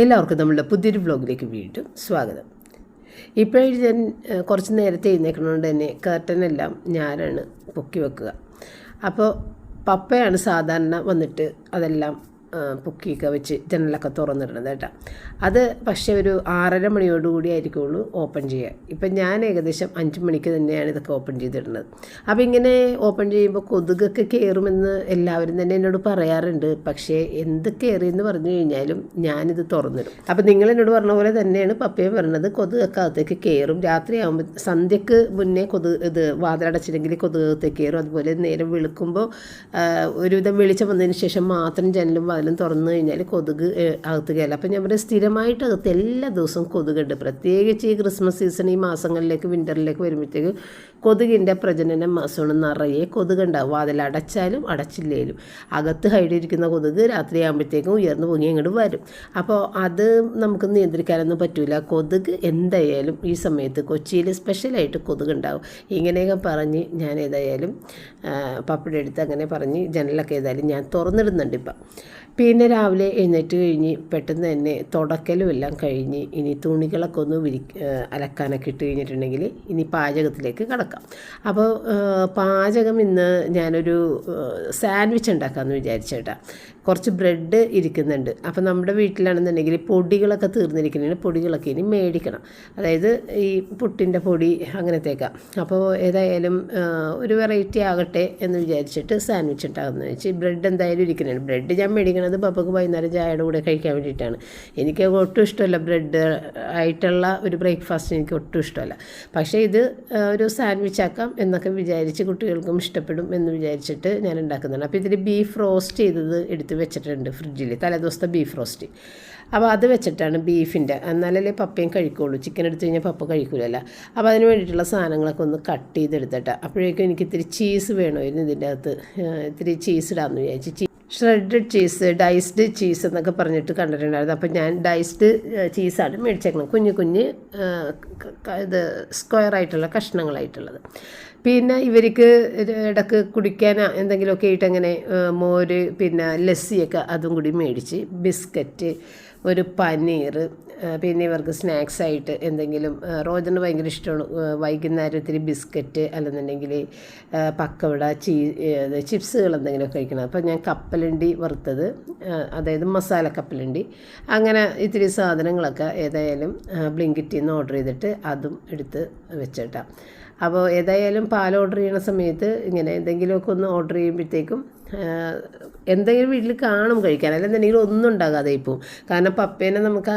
എല്ലാവർക്കും നമ്മളുടെ പുതിയൊരു വ്ലോഗിലേക്ക് വീണ്ടും സ്വാഗതം. ഇപ്പോഴും ഞാൻ കുറച്ച് നേരത്തെ എഴുന്നേക്കണോണ്ട് തന്നെ കർട്ടനെല്ലാം ഞാനാണ് പൊക്കി വെക്കുക. അപ്പോൾ പപ്പയാണ് സാധാരണ വന്നിട്ട് അതെല്ലാം പൊക്കിയൊക്കെ വെച്ച് ജനലൊക്കെ തുറന്നിടുന്നത് കേട്ടോ. അത് പക്ഷേ ഒരു ആറര മണിയോടുകൂടി ആയിരിക്കുള്ളൂ ഓപ്പൺ ചെയ്യുക ഇപ്പം ഞാൻ ഏകദേശം അഞ്ച് മണിക്ക് തന്നെയാണ് ഇതൊക്കെ ഓപ്പൺ ചെയ്തിടുന്നത്. അപ്പോൾ ഇങ്ങനെ ഓപ്പൺ ചെയ്യുമ്പോൾ കൊതുകൊക്കെ കയറുമെന്ന് എല്ലാവരും തന്നെ എന്നോട് പറയാറുണ്ട്. പക്ഷേ എന്ത് കയറിയെന്ന് പറഞ്ഞു കഴിഞ്ഞാലും ഞാനിത് തുറന്നിടും. അപ്പോൾ നിങ്ങൾ എന്നോട് പറഞ്ഞ പോലെ തന്നെയാണ് പപ്പയും പറഞ്ഞത്. കൊതുകൊക്കെ അകത്തേക്ക് കയറും. രാത്രിയാകുമ്പോൾ സന്ധ്യക്ക് മുന്നേ കൊതു ഇത് വാതിലടച്ചില്ലെങ്കിൽ കൊതുകത്തേക്ക് കയറും. അതുപോലെ നേരം വിളിക്കുമ്പോൾ ഒരുവിധം വെളിച്ചം വന്നതിന് ശേഷം മാത്രം ജനലും വാതിലും തുറന്നു കഴിഞ്ഞാൽ കൊതുക് അകത്ത് കയറില്ല അപ്പം ഞാൻ പറയാം സ്ഥിരമായിട്ട് അകത്ത് എല്ലാ ദിവസവും കൊതുകുണ്ട്. പ്രത്യേകിച്ച് ഈ ക്രിസ്മസ് സീസൺ ഈ മാസങ്ങളിലേക്ക് വിന്ററിലേക്ക് വരുമ്പോഴത്തേക്ക് കൊതുകിന്റെ പ്രജനന മാസമാണ്. നിറയെ കൊതുകുണ്ടാവും. വാതിലടച്ചാലും അടച്ചില്ലേലും. അകത്ത് ഹൈഡിരിക്കുന്ന കൊതുക് രാത്രിയാകുമ്പോഴത്തേക്കും ഉയർന്നു പൊങ്ങി അങ്ങോട്ട് വരും. അപ്പോൾ അത് നമുക്ക് നിയന്ത്രിക്കാനൊന്നും പറ്റില്ല കൊതുക് എന്തായാലും ഈ സമയത്ത് കൊച്ചിയിൽ സ്പെഷ്യലായിട്ട് കൊതുകുണ്ടാവും. ഇങ്ങനെയൊക്കെ പറഞ്ഞ് ഞാൻ ഏതായാലും പപ്പട എടുത്ത് അങ്ങനെ പറഞ്ഞ് ജനലൊക്കെ ഏതായാലും ഞാൻ തുറന്നിടുന്നുണ്ട് ഇപ്പം. പിന്നെ രാവിലെ എഴുന്നേറ്റ് കഴിഞ്ഞ് പെട്ടെന്ന് തന്നെ തുടക്കലും എല്ലാം കഴിഞ്ഞ് ഇനി തുണികളൊക്കെ ഒന്ന് വിരി അലക്കാനൊക്കെ ഇട്ട് കഴിഞ്ഞിട്ടുണ്ടെങ്കിൽ ഇനി പാചകത്തിലേക്ക് കടക്കാം. അപ്പോൾ പാചകം ഇന്ന് ഞാനൊരു സാൻഡ്വിച്ച് ഉണ്ടാക്കാമെന്ന് വിചാരിച്ചേട്ടാ. കുറച്ച് ബ്രെഡ് ഇരിക്കുന്നുണ്ട്. അപ്പോൾ നമ്മുടെ വീട്ടിലാണെന്നുണ്ടെങ്കിൽ പൊടികളൊക്കെ തീർന്നിരിക്കുന്നതിന് പൊടികളൊക്കെ ഇനി മേടിക്കണം. അതായത് ഈ പുട്ടിന്റെ പൊടി അങ്ങനത്തേക്ക. അപ്പോൾ ഏതായാലും ഒരു വെറൈറ്റി ആകട്ടെ എന്ന് വിചാരിച്ചിട്ട് സാൻഡ്വിച്ച് ഉണ്ടാകുന്നത് വെച്ച് ബ്രെഡ് എന്തായാലും ഇരിക്കുന്നുണ്ട്. ബ്രെഡ് ഞാൻ മേടിക്കണത് പപ്പക്ക് വൈകുന്നേരം ചായയുടെ കൂടെ കഴിക്കാൻ വേണ്ടിയിട്ടാണ്. എനിക്ക് ഒട്ടും ഇഷ്ടമല്ല ബ്രെഡ് ആയിട്ടുള്ള ഒരു ബ്രേക്ക്ഫാസ്റ്റ് എനിക്ക് ഒട്ടും ഇഷ്ടമല്ല. പക്ഷേ ഇത് ഒരു സാൻഡ്വിച്ച് ആക്കാം എന്നൊക്കെ വിചാരിച്ച് കുട്ടികൾക്കും ഇഷ്ടപ്പെടും എന്ന് വിചാരിച്ചിട്ട് ഞാൻ ഉണ്ടാക്കുന്നതാണ് അപ്പോൾ ഇതിൽ ബീഫ് റോസ്റ്റ് ചെയ്തത് എടുത്ത് വെച്ചിട്ടുണ്ട് ഫ്രിഡ്ജിൽ തലേദിവസത്തെ ബീഫ് റോസ്റ്റ് അപ്പോൾ അത് വെച്ചിട്ടാണ് ബീഫിന്റെ എന്നാലല്ലേ പപ്പയും കഴിക്കുള്ളൂ. ചിക്കൻ എടുത്തു കഴിഞ്ഞാൽ പപ്പ കഴിക്കില്ലല്ലോ അപ്പോൾ അതിന് വേണ്ടിയിട്ടുള്ള സാധനങ്ങളൊക്കെ ഒന്ന് കട്ട് ചെയ്തെടുത്തിട്ട്. അപ്പോഴേക്കും എനിക്ക് ഇത്തിരി ചീസ് വേണമായിരുന്നു ഇതിന്റെ അകത്ത്. ഇത്തിരി ചീസ് ഇടാമെന്ന് വിചാരിച്ചു. ഷ്രെഡഡ് ചീസ് ഡൈസ്ഡ് ചീസ് എന്നൊക്കെ പറഞ്ഞിട്ട് കണ്ടിട്ടുണ്ടായിരുന്നു. അപ്പോൾ ഞാൻ ഡൈസ്ഡ് ചീസാണ് മേടിച്ചേക്കണം കുഞ്ഞ് കുഞ്ഞ് ഇത് സ്ക്വയർ ആയിട്ടുള്ള കഷ്ണങ്ങളായിട്ടുള്ളത്. പിന്നെ ഇവർക്ക് ഇടയ്ക്ക് കുടിക്കാൻ എന്തെങ്കിലുമൊക്കെ ആയിട്ട് അങ്ങനെ മോര് പിന്നെ ലസ്സിയൊക്കെ അതും കൂടി മേടിച്ച് ബിസ്ക്കറ്റ് ഒരു പനീർ പിന്നെ ഇവർക്ക് സ്നാക്സ് ആയിട്ട് എന്തെങ്കിലും റോജന് ഭയങ്കര ഇഷ്ടമാണ് വൈകുന്നേരം ഇത്തിരി ബിസ്ക്കറ്റ് അല്ലെന്നുണ്ടെങ്കിൽ പക്കവിട ചീ ചിപ്സുകൾ എന്തെങ്കിലും കഴിക്കണം. അപ്പോൾ ഞാൻ കപ്പലണ്ടി വറുത്തത് അതായത് മസാല കപ്പലണ്ടി. അങ്ങനെ ഇത്തിരി സാധനങ്ങളൊക്കെ ഏതായാലും ബ്ലിങ്കിറ്റിന്ന് ഓർഡർ ചെയ്തിട്ട് അതും എടുത്ത് വെച്ചിട്ടാണ് അപ്പോൾ ഏതായാലും പാൽ ഓർഡർ ചെയ്യുന്ന സമയത്ത് ഇങ്ങനെ എന്തെങ്കിലുമൊക്കെ ഒന്ന് ഓർഡർ ചെയ്യുമ്പോഴത്തേക്കും എന്തെങ്കിലും വീട്ടിൽ കാണും കഴിക്കാൻ. അല്ലെങ്കിൽ എന്തെങ്കിലും ഒന്നും ഉണ്ടാകാതെ പോവും കാരണം പപ്പേനെ നമുക്ക്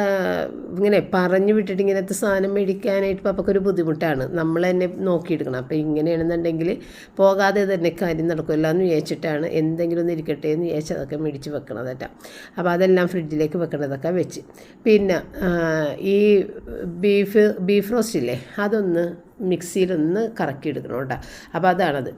ഇങ്ങനെ പറഞ്ഞു വിട്ടിട്ട് ഇങ്ങനത്തെ സാധനം മേടിക്കാനായിട്ട് പപ്പക്കൊരു ബുദ്ധിമുട്ടാണ്. നമ്മൾ തന്നെ നോക്കിയെടുക്കണം. അപ്പോൾ ഇങ്ങനെയാണെന്നുണ്ടെങ്കിൽ പോകാതെ തന്നെ കാര്യം നടക്കില്ല എന്ന് വിചാരിച്ചിട്ടാണ് എന്തെങ്കിലും ഒന്ന് ഇരിക്കട്ടെ എന്ന് വിചാരിച്ച് അതൊക്കെ മേടിച്ച് വെക്കണതല്ല അപ്പോൾ അതെല്ലാം ഫ്രിഡ്ജിലേക്ക് വെക്കണതൊക്കെ വെച്ച്. പിന്നെ ഈ ബീഫ് ബീഫ് റോസ്റ്റ് ഇല്ലേ? അതൊന്ന് മിക്സിയിലൊന്ന് കറക്കി എടുക്കണം കേട്ടോ. അപ്പോൾ അതാണത്.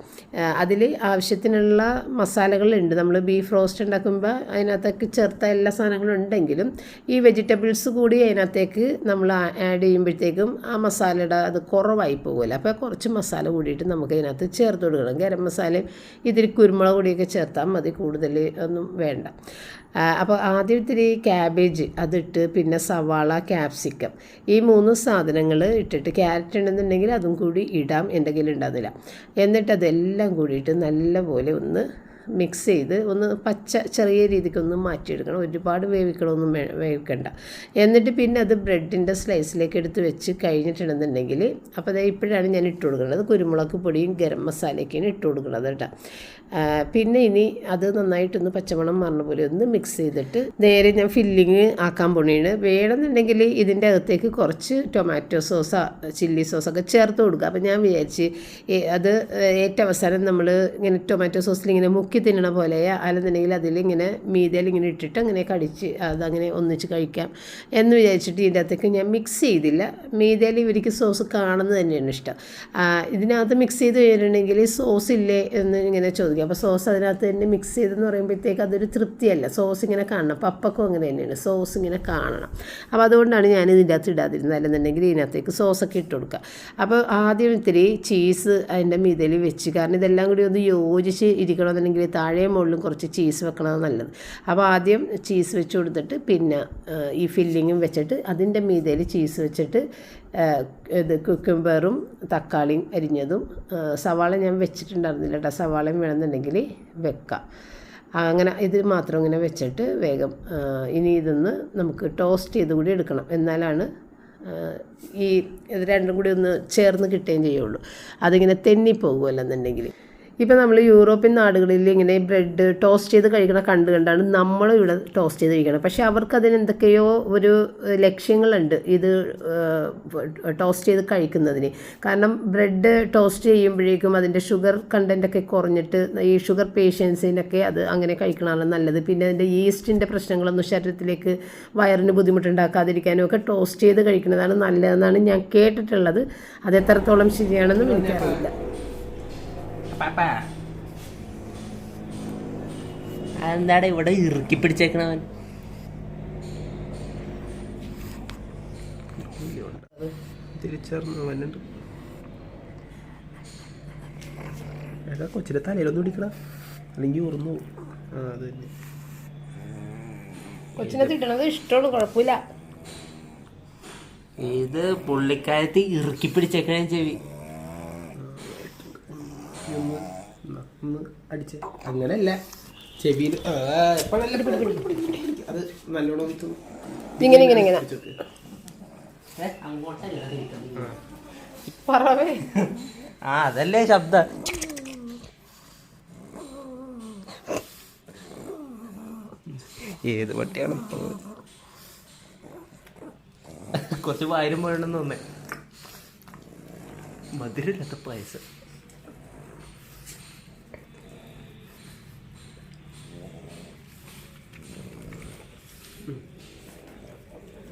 അതിൽ ആവശ്യത്തിനുള്ള മസാലകളുണ്ട്. നമ്മൾ ബീഫ് റോസ്റ്റ് ഉണ്ടാക്കുമ്പോൾ അതിനകത്തേക്ക് ചേർത്ത എല്ലാ സാധനങ്ങളും ഉണ്ടെങ്കിലും ഈ വെജിറ്റബിൾസ് കൂടി അതിനകത്തേക്ക് നമ്മൾ ആഡ് ചെയ്യുമ്പോഴത്തേക്കും ആ മസാലയുടെ അത് കുറവായി പോകുമല്ലോ അപ്പോൾ കുറച്ച് മസാല കൂടിയിട്ട് നമുക്ക് അതിനകത്ത് ചേർത്ത് കൊടുക്കണം. ഗരം മസാലയും ഇതിൽ കുരുമുളക് പൊടിയൊക്കെ ചേർത്താൽ മതി കൂടുതൽ ഒന്നും വേണ്ട. അപ്പോൾ ആദ്യം ഇത്തിരി ക്യാബേജ് അതിട്ട് പിന്നെ സവാള ക്യാപ്സിക്കം ഈ മൂന്ന് സാധനങ്ങൾ ഇട്ടിട്ട് ക്യാരറ്റ് ഉണ്ടെന്നുണ്ടെങ്കിൽ അതും കൂടി ഇടാം എന്റെ കയ്യിൽ ഉണ്ടാകുന്നില്ല എന്നിട്ട് അതെല്ലാം കൂടിയിട്ട് നല്ലപോലെ ഒന്ന് മിക്സ് ചെയ്ത് ഒന്ന് പച്ച ചെറിയ രീതിക്കൊന്ന് മാറ്റിയെടുക്കണം. ഒരുപാട് വേവിക്കണമൊന്നും വേവിക്കണ്ട. എന്നിട്ട് പിന്നെ അത് ബ്രെഡിന്റെ സ്ലൈസിലേക്ക് എടുത്ത് വെച്ച് കഴിഞ്ഞിട്ടുണ്ടെന്നുണ്ടെങ്കിൽ അപ്പോൾ അത് ഇപ്പോഴാണ് ഞാൻ ഇട്ട് കൊടുക്കുന്നത്. കുരുമുളക് പൊടിയും ഗരം മസാലയൊക്കെയാണ് ഇട്ട് കൊടുക്കുന്നത് കേട്ടോ. പിന്നെ ഇനി അത് നന്നായിട്ടൊന്ന് പച്ചമണം മറന്ന പോലെ ഒന്ന് മിക്സ് ചെയ്തിട്ട് നേരെ ഞാൻ ഫില്ലിങ് ആക്കാൻ പോണേണ്. വേണമെന്നുണ്ടെങ്കിൽ ഇതിന്റെ അകത്തേക്ക് കുറച്ച് ടൊമാറ്റോ സോസ ചില്ലി സോസൊക്കെ ചേർത്ത് കൊടുക്കുക. അപ്പം ഞാൻ വിചാരിച്ച് അത് ഏറ്റവും അവസാനം നമ്മൾ ഇങ്ങനെ ടൊമാറ്റോ സോസിൽ ഇങ്ങനെ മുക്കി തിന്നണ പോലെ അല്ലെന്നുണ്ടെങ്കിൽ അതിലിങ്ങനെ മീതയിൽ ഇങ്ങനെ ഇട്ടിട്ട് അങ്ങനെ കടിച്ച് അതങ്ങനെ ഒന്നിച്ച് കഴിക്കാം എന്ന് വിചാരിച്ചിട്ട് ഇതിന്റെ അകത്തേക്ക് ഞാൻ മിക്സ് ചെയ്തില്ല. മീതയിൽ ഇവർക്ക് സോസ് കാണുന്നത് തന്നെയാണ് ഇഷ്ടം. ഇതിനകത്ത് മിക്സ് ചെയ്ത് കഴിഞ്ഞിട്ടുണ്ടെങ്കിൽ സോസ് ഇല്ലേ എന്ന് ഇങ്ങനെ ചോദിക്കും. അപ്പോൾ സോസ് അതിനകത്ത് തന്നെ മിക്സ് ചെയ്തെന്ന് പറയുമ്പോഴത്തേക്ക് അതൊരു തൃപ്തിയല്ല. സോസ് ഇങ്ങനെ കാണണം. പപ്പക്കും അങ്ങനെ തന്നെയാണ്. സോസ് ഇങ്ങനെ കാണണം. അപ്പോൾ അതുകൊണ്ടാണ് ഞാൻ ഇതിന്റെ അകത്ത് ഇടാതിരുന്നത്. അല്ലെന്നുണ്ടെങ്കിൽ ഇതിനകത്തേക്ക് സോസൊക്കെ ഇട്ട് കൊടുക്കുക. അപ്പോൾ ആദ്യം ഇത്തിരി ചീസ് അതിന്റെ മീതയിൽ വെച്ച്. കാരണം ഇതെല്ലാം കൂടി ഒന്ന് യോജിച്ച് ഇരിക്കണമെന്നുണ്ടെങ്കിൽ താഴെ മുകളിലും കുറച്ച് ചീസ് വെക്കണത് നല്ലത്. അപ്പോൾ ആദ്യം ചീസ് വെച്ച് കൊടുത്തിട്ട് പിന്നെ ഈ ഫില്ലിങ്ങും വെച്ചിട്ട് അതിന്റെ മീതയിൽ ചീസ് വെച്ചിട്ട് ഇത് കുക്കുംബറും തക്കാളിയും അരിഞ്ഞതും സവാള ഞാൻ വെച്ചിട്ടുണ്ടായിരുന്നില്ല കേട്ടോ. സവാളയും വേണമെന്നുണ്ടെങ്കിൽ വെക്കാം. അങ്ങനെ ഇത് മാത്രം ഇങ്ങനെ വെച്ചിട്ട് വേഗം ഇനി ഇതൊന്ന് നമുക്ക് ടോസ്റ്റ് ചെയ്ത് കൂടി എടുക്കണം. എന്നാലാണ് ഈ ഇത് രണ്ടും കൂടി ഒന്ന് ചേർന്ന് കിട്ടുകയും ചെയ്യുള്ളൂ. അതിങ്ങനെ തെന്നിപ്പോകുമല്ലെന്നുണ്ടെങ്കിൽ ഇപ്പം നമ്മൾ യൂറോപ്യൻ നാടുകളിൽ ഇങ്ങനെ ബ്രെഡ് ടോസ്റ്റ് ചെയ്ത് കഴിക്കണ കണ്ട് കണ്ടാണ് നമ്മളും ഇവിടെ ടോസ്റ്റ് ചെയ്ത് കഴിക്കണം പക്ഷേ അവർക്ക് അതിന് എന്തൊക്കെയോ ഒരു ലക്ഷ്യങ്ങളുണ്ട് ഇത് ടോസ്റ്റ് ചെയ്ത് കഴിക്കുന്നതിന്. കാരണം ബ്രെഡ് ടോസ്റ്റ് ചെയ്യുമ്പോഴേക്കും അതിന്റെ ഷുഗർ കണ്ടന്റൊക്കെ കുറഞ്ഞിട്ട് ഈ ഷുഗർ പേഷ്യൻസിനൊക്കെ അത് അങ്ങനെ കഴിക്കണമാണ് നല്ലത്. പിന്നെ അതിന്റെ ഈസ്റ്റിന്റെ പ്രശ്നങ്ങളൊന്നും ശരീരത്തിലേക്ക് വയറിന് ബുദ്ധിമുട്ടുണ്ടാക്കാതിരിക്കാനും ഒക്കെ ടോസ്റ്റ് ചെയ്ത് കഴിക്കുന്നതാണ് നല്ലതെന്നാണ് ഞാൻ കേട്ടിട്ടുള്ളത്. അത് എത്രത്തോളം ശരിയാണെന്നും എനിക്കറിയില്ല. അതെന്താടാ ഇവിടെ ഇറുക്കി പിടിച്ചേക്കണവൻ? തിരിച്ചറിഞ്ഞു എടാ കൊച്ചിന്റെ തലയിലൊന്നും പിടിക്കണ അല്ലെങ്കിൽ ഉറന്നു പോകും. ആ അത് തന്നെ. കൊച്ചിനെ തിട്ടണത് ഇഷ്ടമാണ് കുഴപ്പമില്ല. ഇത് പുള്ളിക്കാരത്തി ഇറുക്കി പിടിച്ചേക്കണേ ചെവി നീ ഒന്ന് എന്നാ, ഒന്ന് അടിച്ച്. അങ്ങനെയല്ല ചെവിയിൽ ഇപ്പൊ നല്ല പിടി, പിടി, പിടി, പിടി. അത് നല്ലോണം ഒന്ന് തു- ഇങ്ങനെ ഇങ്ങനെ ഇങ്ങനെ. പിടിച്ച് പറവേ. ആ അതല്ലേ ശബ്ദ. ഏത് പട്ടിയാണ്? കുറച്ച് വായിരം പോയണെന്ന് തോന്നേ മധുരമില്ലാത്ത പായസം.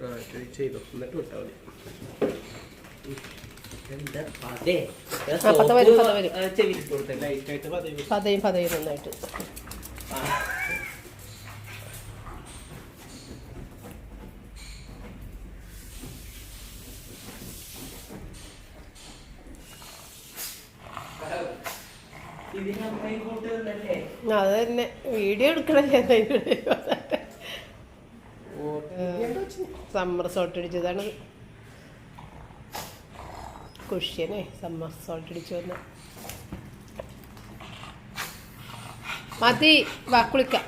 ആ ചെയ്തോ. എന്നിട്ട് മതി. പതയും. പതയും നന്നായിട്ട്. അത് തന്നെ. വീഡിയോ എടുക്കണല്ലേ സമ്മർ സോട്ട് അടിച്ചതാണ് കുഷ്യനെ സമ്മർ സോട്ട് അടിച്ചു വന്ന. മതി വാ കുളിക്കാം.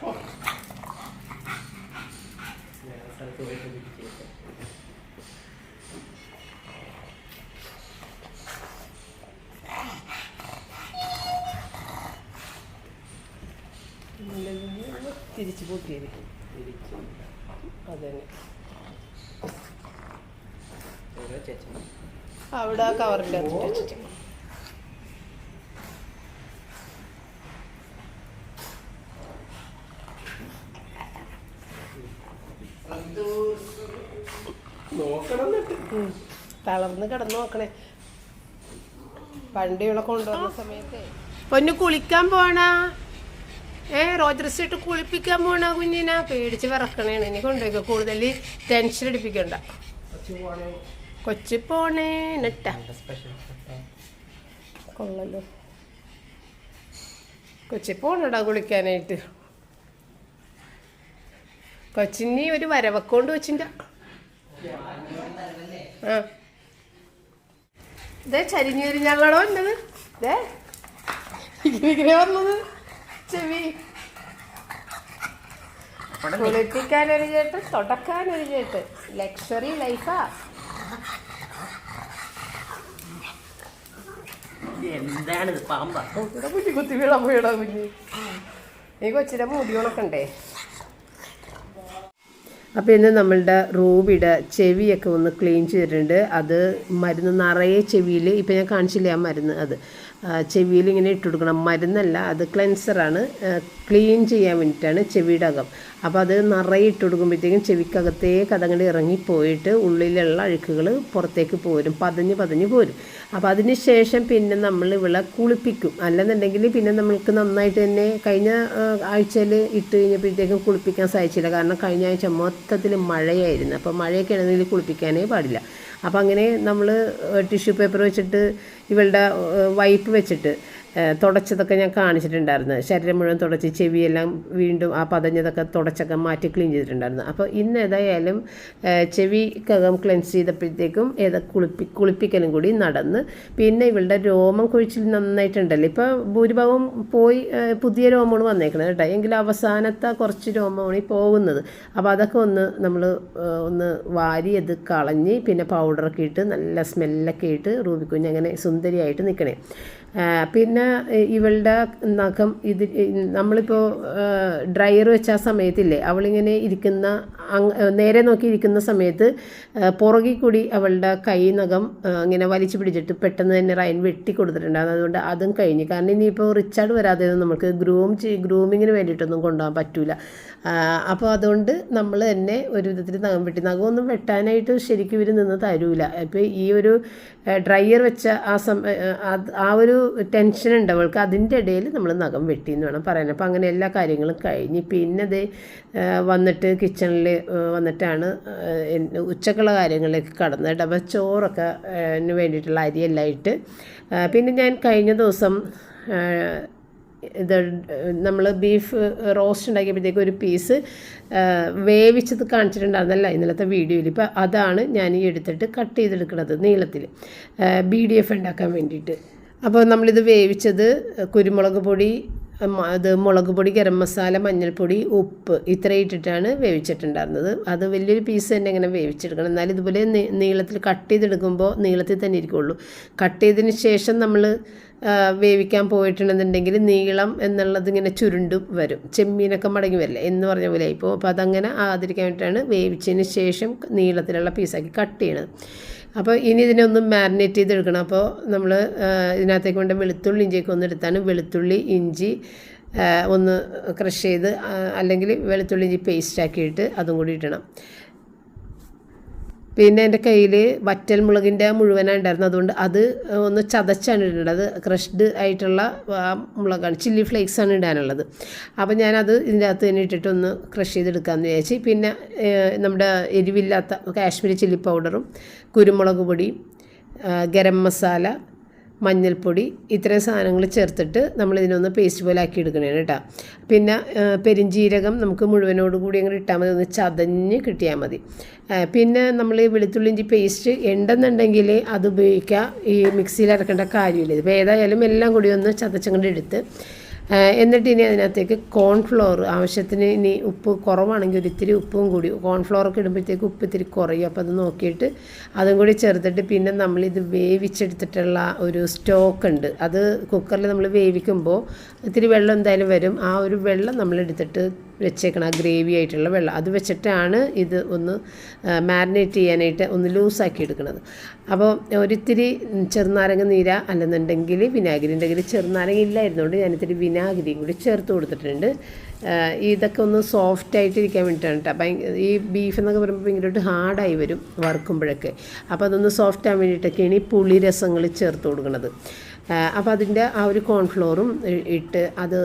തിരിച്ചു പൂട്ടിയത്. അതന്നെ. അവിടെ ആ കവറിന്റെ വെച്ചിട്ട്. തളർന്ന് കിടന്നു നോക്കണേ. പണ്ട് ഇവിടെ കൊണ്ടുവന്ന സമയത്തെ. പൊന്നു കുളിക്കാൻ പോണ. ഏ റോജർസ് ഇട്ട് കുളിപ്പിക്കാൻ പോണ കുഞ്ഞിനാ. പേടിച്ച് വിറക്കണേണ്. ഇനി കൊണ്ടുപോയിക്കോ. കൂടുതൽ ടെൻഷൻ അടിപ്പിക്കണ്ട. കൊച്ചി പോണേ നെട്ട. കൊള്ളല്ലോ. കൊച്ചി പോണടാ കുളിക്കാനായിട്ട്. കൊച്ചിനി ഒരു വരവക്കൊണ്ട് വെച്ചിന്റെ ആ. ഇതേ ചരിഞ്ഞുരിഞ്ഞാളോ ഉണ്ടത്? ഇതേ ഇങ്ങനെ വന്നത്? ചെവി. കുളിപ്പിക്കാനൊരു ചേട്ട് തുടക്കാനൊരു ചേട്ട് ലക്ഷറി ലൈഫാ എന്താണിത് പാമ്പ? ഇവിടെ കുറ്റി കുത്തി വീളാൻ പോയടാ കുഞ്ഞ്. ഈ കൊച്ചിയുടെ മുടി ഉണക്കണ്ടേ? അപ്പോൾ ഇന്ന് നമ്മളുടെ റൂബിയുടെ ചെവിയൊക്കെ ഒന്ന് ക്ലീൻ ചെയ്തിട്ടുണ്ട്. അത് മരുന്ന് നിറയെ ചെവിയിൽ ഇപ്പം ഞാൻ കാണിച്ചില്ല ആ മരുന്ന്? അത് ചെവിയിൽ ഇങ്ങനെ ഇട്ട് കൊടുക്കണം. മരുന്നല്ല അത് ക്ലെൻസറാണ് ക്ലീൻ ചെയ്യാൻ വേണ്ടിയിട്ടാണ് ചെവിയുടെ അകം. അപ്പോൾ അത് നിറയെ ഇട്ട് കൊടുക്കുമ്പോഴത്തേക്കും ചെവിക്കകത്തേക്ക് അതങ്ങോട്ട് ഇറങ്ങിപ്പോയിട്ട് ഉള്ളിലുള്ള അഴുക്കുകൾ പുറത്തേക്ക് പോരും. പതഞ്ഞ് പതഞ്ഞ് പോരും. അപ്പോൾ അതിന് ശേഷം പിന്നെ നമ്മൾ ഇവിടെ കുളിപ്പിക്കും. അല്ലെന്നുണ്ടെങ്കിൽ പിന്നെ നമ്മൾക്ക് നന്നായിട്ട് തന്നെ കഴിഞ്ഞ ആഴ്ചയിൽ ഇട്ട് കഴിഞ്ഞപ്പോഴത്തേക്കും കുളിപ്പിക്കാൻ സാധിച്ചില്ല. കാരണം കഴിഞ്ഞ ആഴ്ച മൊത്തത്തിൽ മഴയായിരുന്നു. അപ്പോൾ മഴയൊക്കെ ആണെങ്കിൽ കുളിപ്പിക്കാനേ പാടില്ല. അപ്പോൾ അങ്ങനെ നമ്മൾ ടിഷ്യൂ പേപ്പർ വെച്ചിട്ട് ഇവളുടെ വൈപ്പ് വെച്ചിട്ട്. തുടച്ചതൊക്കെ ഞാൻ കാണിച്ചിട്ടുണ്ടായിരുന്നു. ശരീരം മുഴുവൻ തുടച്ച് ചെവിയെല്ലാം വീണ്ടും ആ പതഞ്ഞതൊക്കെ തുടച്ചൊക്കെ മാറ്റി ക്ലീൻ ചെയ്തിട്ടുണ്ടായിരുന്നു. അപ്പോൾ ഇന്ന് ഏതായാലും ചെവി ചെവിക്കകം ക്ലെൻസ് ചെയ്തപ്പോഴത്തേക്കും ഏതാ കുളിപ്പി കുളിപ്പിക്കലും കൂടി നടന്ന് പിന്നെ ഇവളുടെ രോമം കൊഴിച്ചിൽ നന്നായിട്ടുണ്ടല്ലോ. ഇപ്പോൾ ഭൂരിഭാഗം പോയി പുതിയ രോമമാണ് വന്നേക്കണം കേട്ടോ. എങ്കിലും അവസാനത്തെ കുറച്ച് രോമമാണ് ഈ പോകുന്നത്. അപ്പോൾ അതൊക്കെ ഒന്ന് നമ്മൾ ഒന്ന് വാരി അത് കളഞ്ഞ് പിന്നെ പൗഡറൊക്കെ ഇട്ട് നല്ല സ്മെല്ലൊക്കെ ഇട്ട് റൂബിക്കുഞ്ഞ് അങ്ങനെ സുന്ദരിയായിട്ട് നിൽക്കണേ പിന്നെ ഇവളുടെ നഖം ഇത് നമ്മളിപ്പോൾ ഡ്രയർ വെച്ച ആ സമയത്തില്ലേ അവളിങ്ങനെ ഇരിക്കുന്ന നേരെ നോക്കിയിരിക്കുന്ന സമയത്ത് പുറകിൽ കൂടി അവളുടെ കൈ നഖം ഇങ്ങനെ വലിച്ചു പിടിച്ചിട്ട് പെട്ടെന്ന് തന്നെ റൈൻ വെട്ടി അതുകൊണ്ട് അതും കഴിഞ്ഞു. കാരണം ഇനിയിപ്പോൾ റിച്ചാർഡ് വരാതെ നമുക്ക് ഗ്രൂം ഗ്രൂമിങ്ങിന് വേണ്ടിയിട്ടൊന്നും കൊണ്ടുപോകാൻ പറ്റില്ല അപ്പോൾ അതുകൊണ്ട് നമ്മൾ തന്നെ ഒരു വിധത്തിൽ നഖം വെട്ടി. നഖമൊന്നും വെട്ടാനായിട്ട് ശരിക്കും ഇവർ നിന്ന് തരൂല. ഇപ്പോൾ ഈ ഒരു ഡ്രയർ വെച്ച ആ സം ആ ഒരു ടെൻഷൻ ഉണ്ട് അവൾക്ക്. അതിന്റെ ഇടയിൽ നമ്മൾ നഖം വെട്ടി എന്ന് വേണം പറയാൻ. അപ്പോൾ അങ്ങനെ എല്ലാ കാര്യങ്ങളും കഴിഞ്ഞ്. പിന്നെ അത് വന്നിട്ട് കിച്ചണിൽ വന്നിട്ടാണ് ഉച്ചക്കുള്ള കാര്യങ്ങളിലേക്ക് കടന്നത് അപ്പോൾ ചോറൊക്കെ വേണ്ടിയിട്ടുള്ള അരിയെല്ലാം ഇട്ട് പിന്നെ ഞാൻ കഴിഞ്ഞ ദിവസം ഇത് നമ്മൾ ബീഫ് റോസ്റ്റ് ഉണ്ടാക്കിയപ്പോഴത്തേക്ക് ഒരു പീസ് വേവിച്ചത് കാണിച്ചിട്ടുണ്ടായിരുന്നല്ല ഇന്നലത്തെ വീഡിയോയിൽ. ഇപ്പോൾ അതാണ് ഞാൻ ഈ എടുത്തിട്ട് കട്ട് ചെയ്തെടുക്കുന്നത് നീളത്തിൽ ബി ഡി എഫ് ഉണ്ടാക്കാൻ വേണ്ടിയിട്ട്. അപ്പോൾ നമ്മളിത് വേവിച്ചത് കുരുമുളക് പൊടി അത് മുളക് പൊടി ഗരം മസാല മഞ്ഞൾപ്പൊടി ഉപ്പ് ഇത്രയും ഇട്ടിട്ടാണ് വേവിച്ചിട്ടുണ്ടായിരുന്നത്. അത് വലിയൊരു പീസ് തന്നെ ഇങ്ങനെ വേവിച്ചെടുക്കണം. എന്നാലും ഇതുപോലെ നീളത്തിൽ കട്ട് ചെയ്തെടുക്കുമ്പോൾ നീളത്തിൽ തന്നെ ഇരിക്കുള്ളൂ. കട്ട് ചെയ്തതിന് ശേഷം നമ്മൾ വേവിക്കാൻ പോയിട്ടുണ്ടെന്നുണ്ടെങ്കിൽ നീളം എന്നുള്ളത് ഇങ്ങനെ ചുരുണ്ടും വരും. ചെമ്മീനൊക്കെ മടങ്ങി വരില്ല? എന്ന് പറഞ്ഞ പോലെ ഇപ്പോൾ അപ്പോൾ അതങ്ങനെ ആദരിക്കാൻ വേണ്ടിയിട്ടാണ് വേവിച്ചതിന് ശേഷം നീളത്തിലുള്ള പീസാക്കി കട്ട് ചെയ്യണത്. അപ്പോൾ ഇനി ഇതിനൊന്നും മാരിനേറ്റ് ചെയ്തെടുക്കണം. അപ്പോൾ നമ്മൾ ഇതിനകത്തേക്ക് വേണ്ട വെളുത്തുള്ളി ഇഞ്ചിയൊക്കെ ഒന്ന് എടുത്താണ്. വെളുത്തുള്ളി ഇഞ്ചി ഒന്ന് ക്രഷ് ചെയ്ത് അല്ലെങ്കിൽ വെളുത്തുള്ളി ഇഞ്ചി പേസ്റ്റാക്കിയിട്ട് അതും കൂടി ഇടണം. പിന്നെ എന്റെ കയ്യിൽ വറ്റൽ മുളകിന്റെ മുഴുവനാണ് ഉണ്ടായിരുന്നത്. അതുകൊണ്ട് അത് ഒന്ന് ചതച്ചാണ് ഇടേണ്ടത്. ക്രഷ്ഡ് ആയിട്ടുള്ള മുളകാണ്. ചില്ലി ഫ്ലേക്സ് ആണ് ഇടാനുള്ളത്. അപ്പോൾ ഞാനത് ഇതിന്റെ അകത്ത് തന്നെ ഇട്ടിട്ടൊന്ന് ക്രഷ് ചെയ്തെടുക്കാമെന്ന് വിചാരിച്ച്. പിന്നെ നമ്മുടെ എരിവില്ലാത്ത കാശ്മീരി ചില്ലി പൗഡറും കുരുമുളക് പൊടി ഗരം മസാല മഞ്ഞൾപ്പൊടി ഇത്രയും സാധനങ്ങൾ ചേർത്തിട്ട് നമ്മൾ ഇതിനൊന്ന് പേസ്റ്റ് പോലെ ആക്കി എടുക്കണേണ് കേട്ടോ പിന്നെ പെരിഞ്ജീരകം നമുക്ക് മുഴുവനോട് കൂടി അങ്ങനെ ഇട്ടാൽ മതി. ഒന്ന് ചതഞ്ഞ് കിട്ടിയാൽ മതി. പിന്നെ നമ്മൾ വെളുത്തുള്ളി ഇഞ്ചി പേസ്റ്റ് ഉണ്ടെന്നുണ്ടെങ്കിൽ അത് ഉപയോഗിക്കുക ഈ മിക്സിയിൽ അരക്കേണ്ട കാര്യമില്ല. ഇതിപ്പോൾ ഏതായാലും എല്ലാം കൂടി ഒന്ന് ചതച്ചങ്ങോട്ട് എടുത്ത് എന്നിട്ട് ഇനി അതിനകത്തേക്ക് കോൺഫ്ലോർ ആവശ്യത്തിന് ഇനി ഉപ്പ് കുറവാണെങ്കിൽ ഒരു ഇത്തിരി ഉപ്പും കൂടി. കോൺഫ്ലോർ ഒക്കെ ഇടുമ്പോഴത്തേക്ക് ഉപ്പ് ഇത്തിരി കുറയും. അപ്പോൾ അത് നോക്കിയിട്ട് അതും കൂടി ചേർത്തിട്ട് പിന്നെ നമ്മളിത് വേവിച്ചെടുത്തിട്ടുള്ള ഒരു സ്റ്റോക്ക് ഉണ്ട്. അത് കുക്കറിൽ നമ്മൾ വേവിക്കുമ്പോൾ ഇത്തിരി വെള്ളം എന്തായാലും വരും. ആ ഒരു വെള്ളം നമ്മൾ എടുത്തിട്ട് വെച്ചേക്കണം ആ ഗ്രേവി ആയിട്ടുള്ള വെള്ളം. അത് വെച്ചിട്ടാണ് ഇത് ഒന്ന് മാരിനേറ്റ് ചെയ്യാനായിട്ട് ഒന്ന് ലൂസാക്കി എടുക്കുന്നത് അപ്പോൾ ഒരിത്തിരി ചെറുനാരങ്ങ നീര അല്ലെന്നുണ്ടെങ്കിൽ വിനാഗിരി ഉണ്ടെങ്കിൽ ചെറുനാരങ്ങ ഇല്ലായിരുന്നുകൊണ്ട് ഞാനിത്തിരി വിനാഗിരിയും കൂടി ചേർത്ത് കൊടുത്തിട്ടുണ്ട്. ഇതൊക്കെ ഒന്ന് സോഫ്റ്റ് ആയിട്ടിരിക്കാൻ വേണ്ടിയിട്ടാണ് കേട്ടോ ഭയങ്കര ഈ ബീഫ് എന്നൊക്കെ പറയുമ്പോൾ ഭയങ്കരമായിട്ട് ഹാർഡായി വരും വറുക്കുമ്പോഴൊക്കെ. അപ്പോൾ അതൊന്ന് സോഫ്റ്റ് ആകാൻ വേണ്ടിയിട്ടൊക്കെയാണ് ഈ പുളി രസങ്ങൾ ചേർത്ത് കൊടുക്കുന്നത് അപ്പോൾ അതിന്റെ ആ ഒരു കോൺഫ്ലോറും ഇട്ട് അത്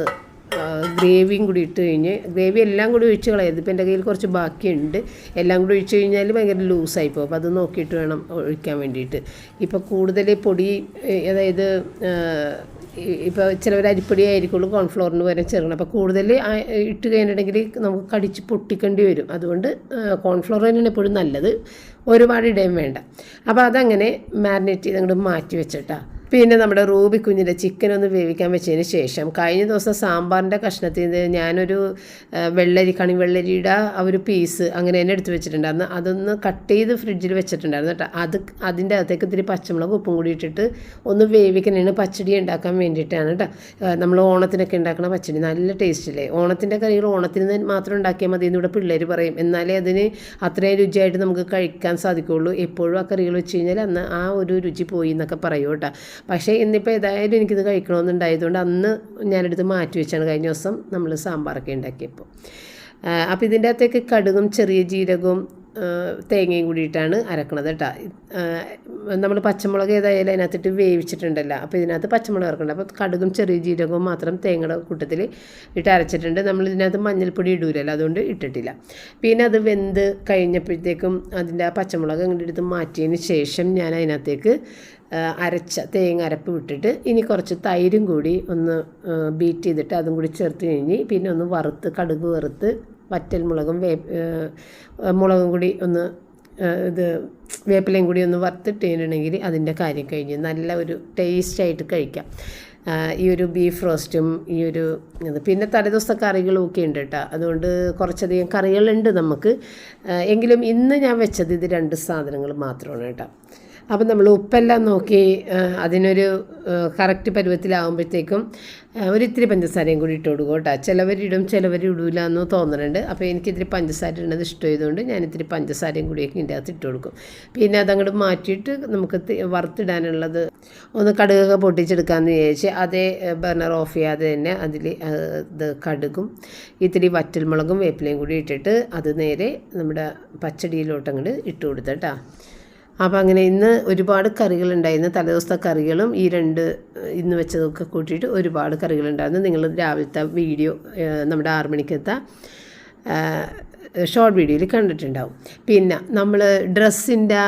ഗ്രേവിയും കൂടി ഇട്ട് കഴിഞ്ഞ് ഗ്രേവി എല്ലാം കൂടി ഒഴിച്ച് കളയരുത്. ഇപ്പം എന്റെ കയ്യിൽ കുറച്ച് ബാക്കിയുണ്ട്. എല്ലാം കൂടി ഒഴിച്ച് കഴിഞ്ഞാൽ ഭയങ്കര ലൂസായി പോകും. അപ്പോൾ അത് നോക്കിയിട്ട് വേണം ഒഴിക്കാൻ വേണ്ടിയിട്ട്. ഇപ്പോൾ കൂടുതൽ പൊടി അതായത് ഇപ്പോൾ ചിലവർ അരിപ്പൊടി ആയിരിക്കുള്ളൂ കോൺഫ്ലോറിന് വരെ ചേർക്കണം അപ്പോൾ കൂടുതൽ ഇട്ട് കഴിഞ്ഞിട്ടുണ്ടെങ്കിൽ നമുക്ക് കടിച്ച് പൊട്ടിക്കേണ്ടി വരും. അതുകൊണ്ട് കോൺഫ്ലോർ തന്നെയാണ് എപ്പോഴും നല്ലത്. ഒരുപാട് ഇടയും വേണ്ട. അപ്പോൾ അതങ്ങനെ മാരിനേറ്റ് ചെയ്ത് അങ്ങോട്ട് മാറ്റി വെച്ചിട്ടാ. പിന്നെ നമ്മുടെ റൂബി കുഞ്ഞിന്റെ ചിക്കൻ ഒന്ന് വേവിക്കാൻ വെച്ചതിന് ശേഷം കഴിഞ്ഞ ദിവസം സാമ്പാറിന്റെ കഷ്ണത്തിൽ നിന്ന് ഞാനൊരു വെള്ളരി കണി വെള്ളരിയുടെ ആ ഒരു പീസ് അങ്ങനെ തന്നെ എടുത്ത് വെച്ചിട്ടുണ്ടായിരുന്നു. അതൊന്ന് കട്ട് ചെയ്ത് ഫ്രിഡ്ജിൽ വെച്ചിട്ടുണ്ടായിരുന്നു കേട്ടോ. അത് അതിന്റെ അകത്തേക്ക് ഇത്തിരി പച്ചമുളക് ഉപ്പും കൂടി ഇട്ടിട്ട് ഒന്ന് വേവിക്കണേണ് പച്ചടി ഉണ്ടാക്കാൻ വേണ്ടിയിട്ടാണ് കേട്ടോ. നമ്മൾ ഓണത്തിനൊക്കെ ഉണ്ടാക്കുന്ന പച്ചടി. നല്ല ടേസ്റ്റ് അല്ലേ ഓണത്തിന്റെ കറികൾ ഓണത്തിന് മാത്രം ഉണ്ടാക്കിയാൽ മതി എന്നിവിടെ പിള്ളേർ പറയും. എന്നാലേ അതിന് അത്രയും രുചിയായിട്ട് നമുക്ക് കഴിക്കാൻ സാധിക്കുകയുള്ളൂ. എപ്പോഴും ആ കറികൾ വെച്ച് കഴിഞ്ഞാൽ അന്ന് ആ ഒരു രുചി പോയി എന്നൊക്കെ പറയും കേട്ടോ. പക്ഷേ ഇന്നിപ്പോൾ ഏതായാലും എനിക്കിത് കഴിക്കണമെന്നുണ്ടായതുകൊണ്ട് അന്ന് ഞാനെടുത്ത് മാറ്റി വെച്ചാണ് കഴിഞ്ഞ ദിവസം നമ്മൾ സാമ്പാറൊക്കെ ഉണ്ടാക്കിയപ്പോൾ. അപ്പോൾ ഇതിന്റെ അകത്തേക്ക് കടുകും ചെറിയ ജീരകവും തേങ്ങയും കൂടിയിട്ടാണ് അരക്കണത് കേട്ടോ നമ്മൾ പച്ചമുളക് ഏതായാലും അതിനകത്തിട്ട് വേവിച്ചിട്ടുണ്ടല്ലോ. അപ്പോൾ ഇതിനകത്ത് പച്ചമുളക് ഇറക്കണ്ട അപ്പോൾ കടുകും ചെറിയ ജീരകവും മാത്രം തേങ്ങയുടെ കൂട്ടത്തിൽ ഇട്ട് അരച്ചിട്ടുണ്ട്. നമ്മൾ ഇതിനകത്ത് മഞ്ഞൾപ്പൊടി ഇടൂലല്ലോ അതുകൊണ്ട് ഇട്ടിട്ടില്ല. പിന്നെ അത് വെന്ത് കഴിഞ്ഞപ്പോഴത്തേക്കും അതിന്റെ ആ പച്ചമുളക് അങ്ങോട്ട് എടുത്ത് മാറ്റിയതിന് ശേഷം ഞാൻ അതിനകത്തേക്ക് അരച്ച തേങ്ങ അരപ്പ് വിട്ടിട്ട് ഇനി കുറച്ച് തൈരും കൂടി ഒന്ന് ബീറ്റ് ചെയ്തിട്ട് അതും കൂടി ചേർത്ത് കഴിഞ്ഞ് പിന്നെ ഒന്ന് വറുത്ത് കടുക് വറുത്ത് വറ്റൽ മുളകും വേ മുളകും കൂടി ഒന്ന് ഇത് വേപ്പിലയും കൂടി ഒന്ന് വറുത്തിട്ടിട്ടുണ്ടെങ്കിൽ അതിന്റെ കാര്യം കഴിഞ്ഞ് നല്ല ഒരു ടേസ്റ്റായിട്ട് കഴിക്കാം. ഈ ഒരു ബീഫ് റോസ്റ്റും ഈ ഒരു ഇത്. പിന്നെ തലേദിവസത്തെ കറികളും ഒക്കെ ഉണ്ട് കേട്ടോ. അതുകൊണ്ട് കുറച്ചധികം കറികളുണ്ട് നമുക്ക്. എങ്കിലും ഇന്ന് ഞാൻ വെച്ചത് ഇത് രണ്ട് സാധനങ്ങൾ മാത്രമാണ് കേട്ടോ. അപ്പം നമ്മൾ ഉപ്പെല്ലാം നോക്കി അതിനൊരു കറക്റ്റ് പരുവത്തിലാകുമ്പോഴത്തേക്കും ആ, ഒരു ഇത്തിരി പഞ്ചസാരയും കൂടി ഇട്ട് കൊടുക്കും കേട്ടോ. ചിലവരിടും ചിലവർ ഇടൂല എന്ന് തോന്നുന്നുണ്ട് അപ്പോൾ എനിക്കിത്തിരി പഞ്ചസാര ഇടുന്നത് ഇഷ്ടമായതുകൊണ്ട് ഞാൻ ഇത്തിരി പഞ്ചസാരയും കൂടിയൊക്കെ ഇതിന്റെ അകത്ത് ഇട്ട് കൊടുക്കും. പിന്നെ അതങ്ങോട്ട് മാറ്റിയിട്ട് നമുക്ക് വറുത്തിടാനുള്ളത് ഒന്ന് കടുകൊക്കെ പൊട്ടിച്ചെടുക്കാമെന്ന് വിചാരിച്ച് അതേ ബർണർ ഓഫ് ചെയ്യാതെ തന്നെ അതിൽ ഇത് കടുകും ഇത്തിരി വറ്റൽമുളകും വേപ്പിലയും കൂടി ഇട്ടിട്ട് അത് നേരെ നമ്മുടെ പച്ചടിയിലോട്ടങ്ങോട്ട് ഇട്ട് കൊടുത്തേട്ടാ അപ്പോൾ അങ്ങനെ ഇന്ന് ഒരുപാട് കറികളുണ്ടായിരുന്നു തലേദിവസത്തെ കറികളും ഈ രണ്ട് ഇന്ന് വെച്ചതൊക്കെ കൂട്ടിയിട്ട് ഒരുപാട് കറികളുണ്ടായിരുന്നു. നിങ്ങൾ രാവിലത്തെ വീഡിയോ നമ്മുടെ ആറ് മണിക്കത്തെ ഷോർട്ട് വീഡിയോയിൽ കണ്ടിട്ടുണ്ടാവും. പിന്നെ നമ്മൾ ഡ്രസ്സിന്റെ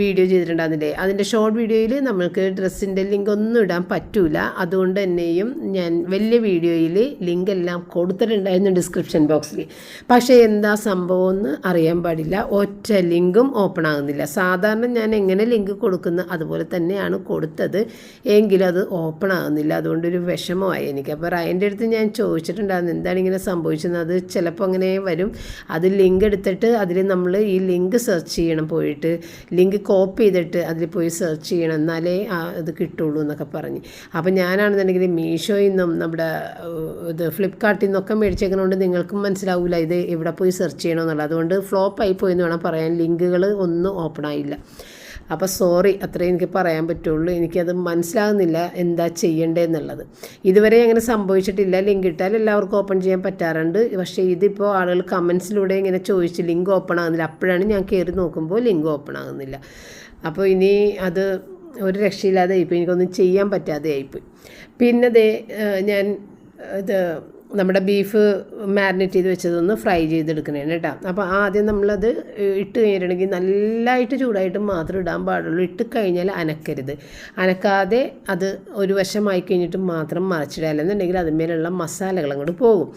വീഡിയോ ചെയ്തിട്ടുണ്ടാകുന്നില്ലേ അതിന്റെ ഷോർട്ട് വീഡിയോയിൽ നമ്മൾക്ക് ഡ്രസ്സിന്റെ ലിങ്ക് ഒന്നും ഇടാൻ പറ്റൂല. അതുകൊണ്ട് തന്നെയും ഞാൻ വലിയ വീഡിയോയിൽ ലിങ്ക് എല്ലാം കൊടുത്തിട്ടുണ്ടായിരുന്നു ഡിസ്ക്രിപ്ഷൻ ബോക്സിൽ പക്ഷേ എന്താ സംഭവം എന്ന് അറിയാൻ പാടില്ല. ഒറ്റ ലിങ്കും ഓപ്പൺ ആകുന്നില്ല. സാധാരണ ഞാൻ എങ്ങനെ ലിങ്ക് കൊടുക്കുന്ന അതുപോലെ തന്നെയാണ് കൊടുത്തത്. എങ്കിലും അത് ഓപ്പൺ ആകുന്നില്ല. അതുകൊണ്ടൊരു വിഷമമായി എനിക്ക്. അപ്പോൾ റയന്റെ അടുത്ത് ഞാൻ ചോദിച്ചിട്ടുണ്ടായിരുന്നു എന്താണ് ഇങ്ങനെ സംഭവിച്ചത് അത് ചിലപ്പോൾ അങ്ങനെ വരും. ലിങ്ക് എടുത്തിട്ട് അതിൽ നമ്മൾ ഈ ലിങ്ക് സെർച്ച് ചെയ്യണം പോയിട്ട്. ലിങ്ക് കോപ്പി ചെയ്തിട്ട് അതിൽ പോയി സെർച്ച് ചെയ്യണം. എന്നാലേ അത് കിട്ടുള്ളൂ എന്നൊക്കെ പറഞ്ഞ്. അപ്പോൾ ഞാനാണെന്നുണ്ടെങ്കിൽ മീഷോയിൽ നിന്നും നമ്മുടെ ഇത് ഫ്ലിപ്കാർട്ടിൽ നിന്നൊക്കെ മേടിച്ചേക്കുന്നതുകൊണ്ട് നിങ്ങൾക്കും മനസ്സിലാവില്ല ഇത് എവിടെ പോയി സെർച്ച് ചെയ്യണമെന്നുള്ളത് അതുകൊണ്ട് ഫ്ലോപ്പായി പോയി എന്ന് വേണം പറയാൻ. ലിങ്കുകൾ ഒന്നും ഓപ്പൺ ആയില്ല. അപ്പോൾ സോറി അത്രേ എനിക്ക് പറയാൻ പറ്റുള്ളൂ. എനിക്കത് മനസ്സിലാകുന്നില്ല എന്താ ചെയ്യേണ്ടതെന്നുള്ളത്. ഇതുവരെ അങ്ങനെ സംഭവിച്ചിട്ടില്ല. ലിങ്ക് ഇട്ടാൽ എല്ലാവർക്കും ഓപ്പൺ ചെയ്യാൻ പറ്റാറുണ്ട്. പക്ഷേ ഇതിപ്പോൾ ആളുകൾ കമൻസിലൂടെ ഇങ്ങനെ ചോദിച്ച് ലിങ്ക് ഓപ്പൺ ആകുന്നില്ല. അപ്പോഴാണ് ഞാൻ കയറി നോക്കുമ്പോൾ ലിങ്ക് ഓപ്പൺ ആകുന്നില്ല. അപ്പോൾ ഇനി അത് ഒരു രക്ഷയില്ലാതെ ആയിപ്പോയി എനിക്കൊന്നും ചെയ്യാൻ പറ്റാതെ ആയിപ്പോയി പിന്നെ ദേ ഞാൻ ഇത് നമ്മുടെ ബീഫ് മാരിനേറ്റ് ചെയ്ത് വെച്ചതൊന്ന് ഫ്രൈ ചെയ്തെടുക്കണേന് കേട്ടോ. അപ്പോൾ ആദ്യം നമ്മളത് ഇട്ട് കഴിഞ്ഞിട്ടുണ്ടെങ്കിൽ നല്ലതായിട്ട് ചൂടായിട്ട് മാത്രം ഇടാൻ പാടുള്ളൂ. ഇട്ട് കഴിഞ്ഞാൽ അനക്കരുത്. അനക്കാതെ അത് ഒരു വശമായി കഴിഞ്ഞിട്ട് മാത്രം മറച്ചിടുക. അല്ലെന്നുണ്ടെങ്കിൽ അതിന്മേലുള്ള മസാലകൾ അങ്ങോട്ട് പോകും.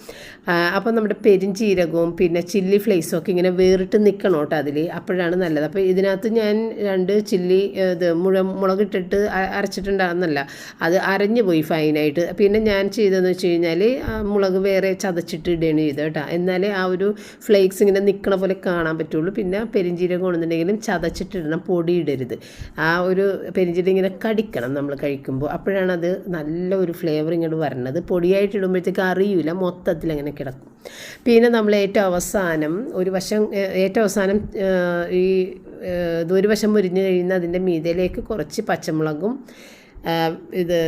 അപ്പോൾ നമ്മുടെ പെരിഞ്ചീരകവും പിന്നെ ചില്ലി ഫ്ലേസും ഒക്കെ ഇങ്ങനെ വേറിട്ട് നിൽക്കണം കേട്ടോ അതിൽ. അപ്പോഴാണ് നല്ലത്. അപ്പോൾ ഇതിനകത്ത് ഞാൻ രണ്ട് ചില്ലി ഇത് മുഴ മുളകിട്ടിട്ട് അരച്ചിട്ടുണ്ടാകുന്നല്ല അത് അരഞ്ഞു പോയി ഫൈനായിട്ട്. പിന്നെ ഞാൻ ചെയ്തതെന്ന് വെച്ച് കഴിഞ്ഞാൽ മുളക് വേറെ ചതച്ചിട്ട് ഇടുകയാണ് ചെയ്തത് കേട്ടോ. എന്നാലേ ആ ഒരു ഫ്ലേക്സ് ഇങ്ങനെ നിൽക്കണ പോലെ കാണാൻ പറ്റുള്ളൂ. പിന്നെ പെരിഞ്ചീരകം കൊണ്ടുണ്ടെങ്കിലും ചതച്ചിട്ടിടണം പൊടി ഇടരുത് ആ ഒരു പെരിഞ്ചീരകം ഇങ്ങനെ കടിക്കണം നമ്മൾ കഴിക്കുമ്പോൾ. അപ്പോഴാണ് അത് നല്ല ഒരു ഫ്ലേവർ ഇങ്ങോട്ട് വരണത്. പൊടിയായിട്ട് ഇടുമ്പോഴത്തേക്ക് അറിയില്ല മൊത്തത്തിൽ അങ്ങനെ കിടക്കും. പിന്നെ നമ്മൾ ഏറ്റവും അവസാനം ഒരു വശം ഏറ്റവും അവസാനം ഈ ഒരു വശം മുരിഞ്ഞ് കഴിയുന്ന അതിന്റെ മീതയിലേക്ക് കുറച്ച് പച്ചമുളകും ഇത്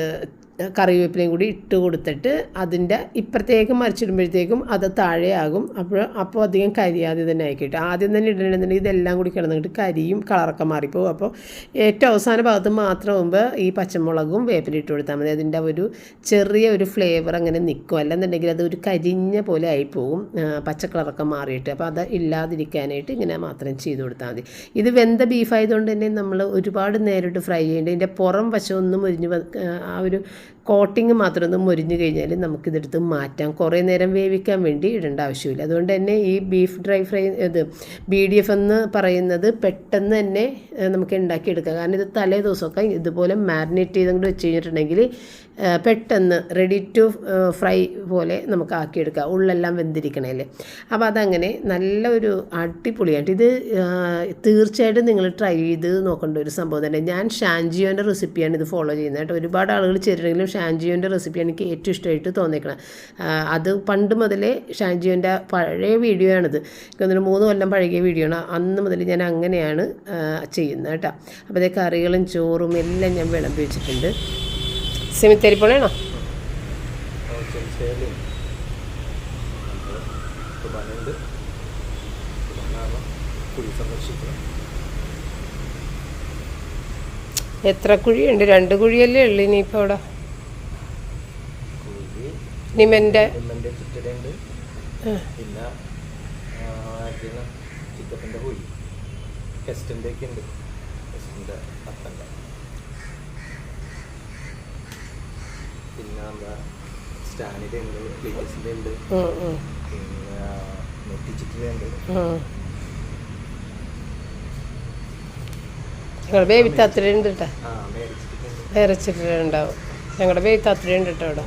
കറിവേപ്പിലയും കൂടി ഇട്ട് കൊടുത്തിട്ട് അതിന്റെ ഇപ്പുറത്തേക്ക് മറിച്ചിടുമ്പോഴത്തേക്കും അത് താഴെയാകും. അപ്പോൾ അപ്പോൾ അധികം കരിയാതെ തന്നെ ആയിക്കിട്ടും ആദ്യം തന്നെ ഇടണമെന്നുണ്ടെങ്കിൽ ഇതെല്ലാം കൂടി കിടന്നിട്ട് കരിയും കളറൊക്കെ മാറിപ്പോകും. അപ്പോൾ ഏറ്റവും അവസാന ഭാഗത്ത് മാത്രമാകുമ്പോൾ ഈ പച്ചമുളകും വേപ്പില ഇട്ട് കൊടുത്താൽ മതി. അതിന്റെ ഒരു ചെറിയ ഒരു ഫ്ലേവർ അങ്ങനെ നിൽക്കും. അല്ലെന്നുണ്ടെങ്കിൽ അത് ഒരു കരിഞ്ഞ പോലെ ആയിപ്പോകും പച്ചക്കളറൊക്കെ പച്ച കളറൊക്കെ മാറിയിട്ട്. അപ്പോൾ അത് ഇല്ലാതിരിക്കാനായിട്ട് ഇങ്ങനെ മാത്രം ചെയ്ത് കൊടുത്താൽ മതി. ഇത് വെന്ത ബീഫ് ആയതുകൊണ്ട് തന്നെ നമ്മൾ ഒരുപാട് നേരിട്ട് ഫ്രൈ ചെയ്യേണ്ടത് ഇതിന്റെ പുറം വശമൊന്നും ഒരിഞ്ഞ് ആ ഒരു കോട്ടിങ് മാത്രം ഒന്ന് മുരിഞ്ഞ് കഴിഞ്ഞാൽ നമുക്കിതെടുത്ത് മാറ്റാം. കുറേ നേരം വേവിക്കാൻ വേണ്ടി ഇടേണ്ട ആവശ്യമില്ല. അതുകൊണ്ട് തന്നെ ഈ ബീഫ് ഡ്രൈ ഫ്രൈ ഇത് ബി ഡി എഫ് എന്ന് പറയുന്നത് പെട്ടെന്ന് തന്നെ നമുക്ക് ഉണ്ടാക്കിയെടുക്കാം. കാരണം ഇത് തലേ ദിവസമൊക്കെ ഇതുപോലെ മാരിനേറ്റ് ചെയ്തുകൊണ്ട് വെച്ച് കഴിഞ്ഞിട്ടുണ്ടെങ്കിൽ പെട്ടെന്ന് റെഡി ടു ഫ്രൈ പോലെ നമുക്ക് ആക്കിയെടുക്കാം ഉള്ളെല്ലാം വെന്തിരിക്കണേൽ. അപ്പോൾ അതങ്ങനെ നല്ലൊരു അടിപൊളിയായിട്ട് ഇത് തീർച്ചയായിട്ടും നിങ്ങൾ ട്രൈ ചെയ്ത് നോക്കേണ്ട ഒരു സംഭവം തന്നെ. ഞാൻ ഷാൻജിയോന്റെ റെസിപ്പിയാണ് ഇത് ഫോളോ ചെയ്യുന്നത് കേട്ടോ. ഒരുപാട് ആളുകൾ ചേരുന്നെങ്കിലും ഷാൻജിയോന്റെ റെസിപ്പിയാണ് എനിക്ക് ഏറ്റവും ഇഷ്ടമായിട്ട് തോന്നിക്കണം അത് പണ്ട് മുതലേ ഷാൻജിയോന്റെ പഴയ വീഡിയോ ആണിത് എനിക്കൊന്നൊരു മൂന്ന് കൊല്ലം പഴകിയ വീഡിയോ ആണ് അന്ന് മുതൽ ഞാൻ അങ്ങനെയാണ് ചെയ്യുന്നത് കേട്ടോ. അപ്പോൾ അതേ കറികളും ചോറും എല്ലാം ഞാൻ വിളമ്പി വെച്ചിട്ടുണ്ട്. സന്ദർശിക്കുക എത്ര കുഴിയുണ്ട്? രണ്ട് കുഴിയല്ലേ ഉള്ളു ഇനിയിപ്പോൾ അവിടെ. നിമന്റെ പിന്നെ ആദ്യം ചിക്കപ്പന്റെ കുഴി. കെസ്റ്റിന്റെ ഒക്കെ ഉണ്ട്. പിന്നെ എന്താ സ്റ്റാനിന്റെ ഉണ്ട്. പിന്നെ നെറ്റിച്ചിട്ടിന്റെ. ഞങ്ങളുടെ ബേബി തത്രയുണ്ട് കേട്ടോ ഞങ്ങളുടെ ബേബി തത്രയുണ്ട് കേട്ടോ അവിടെ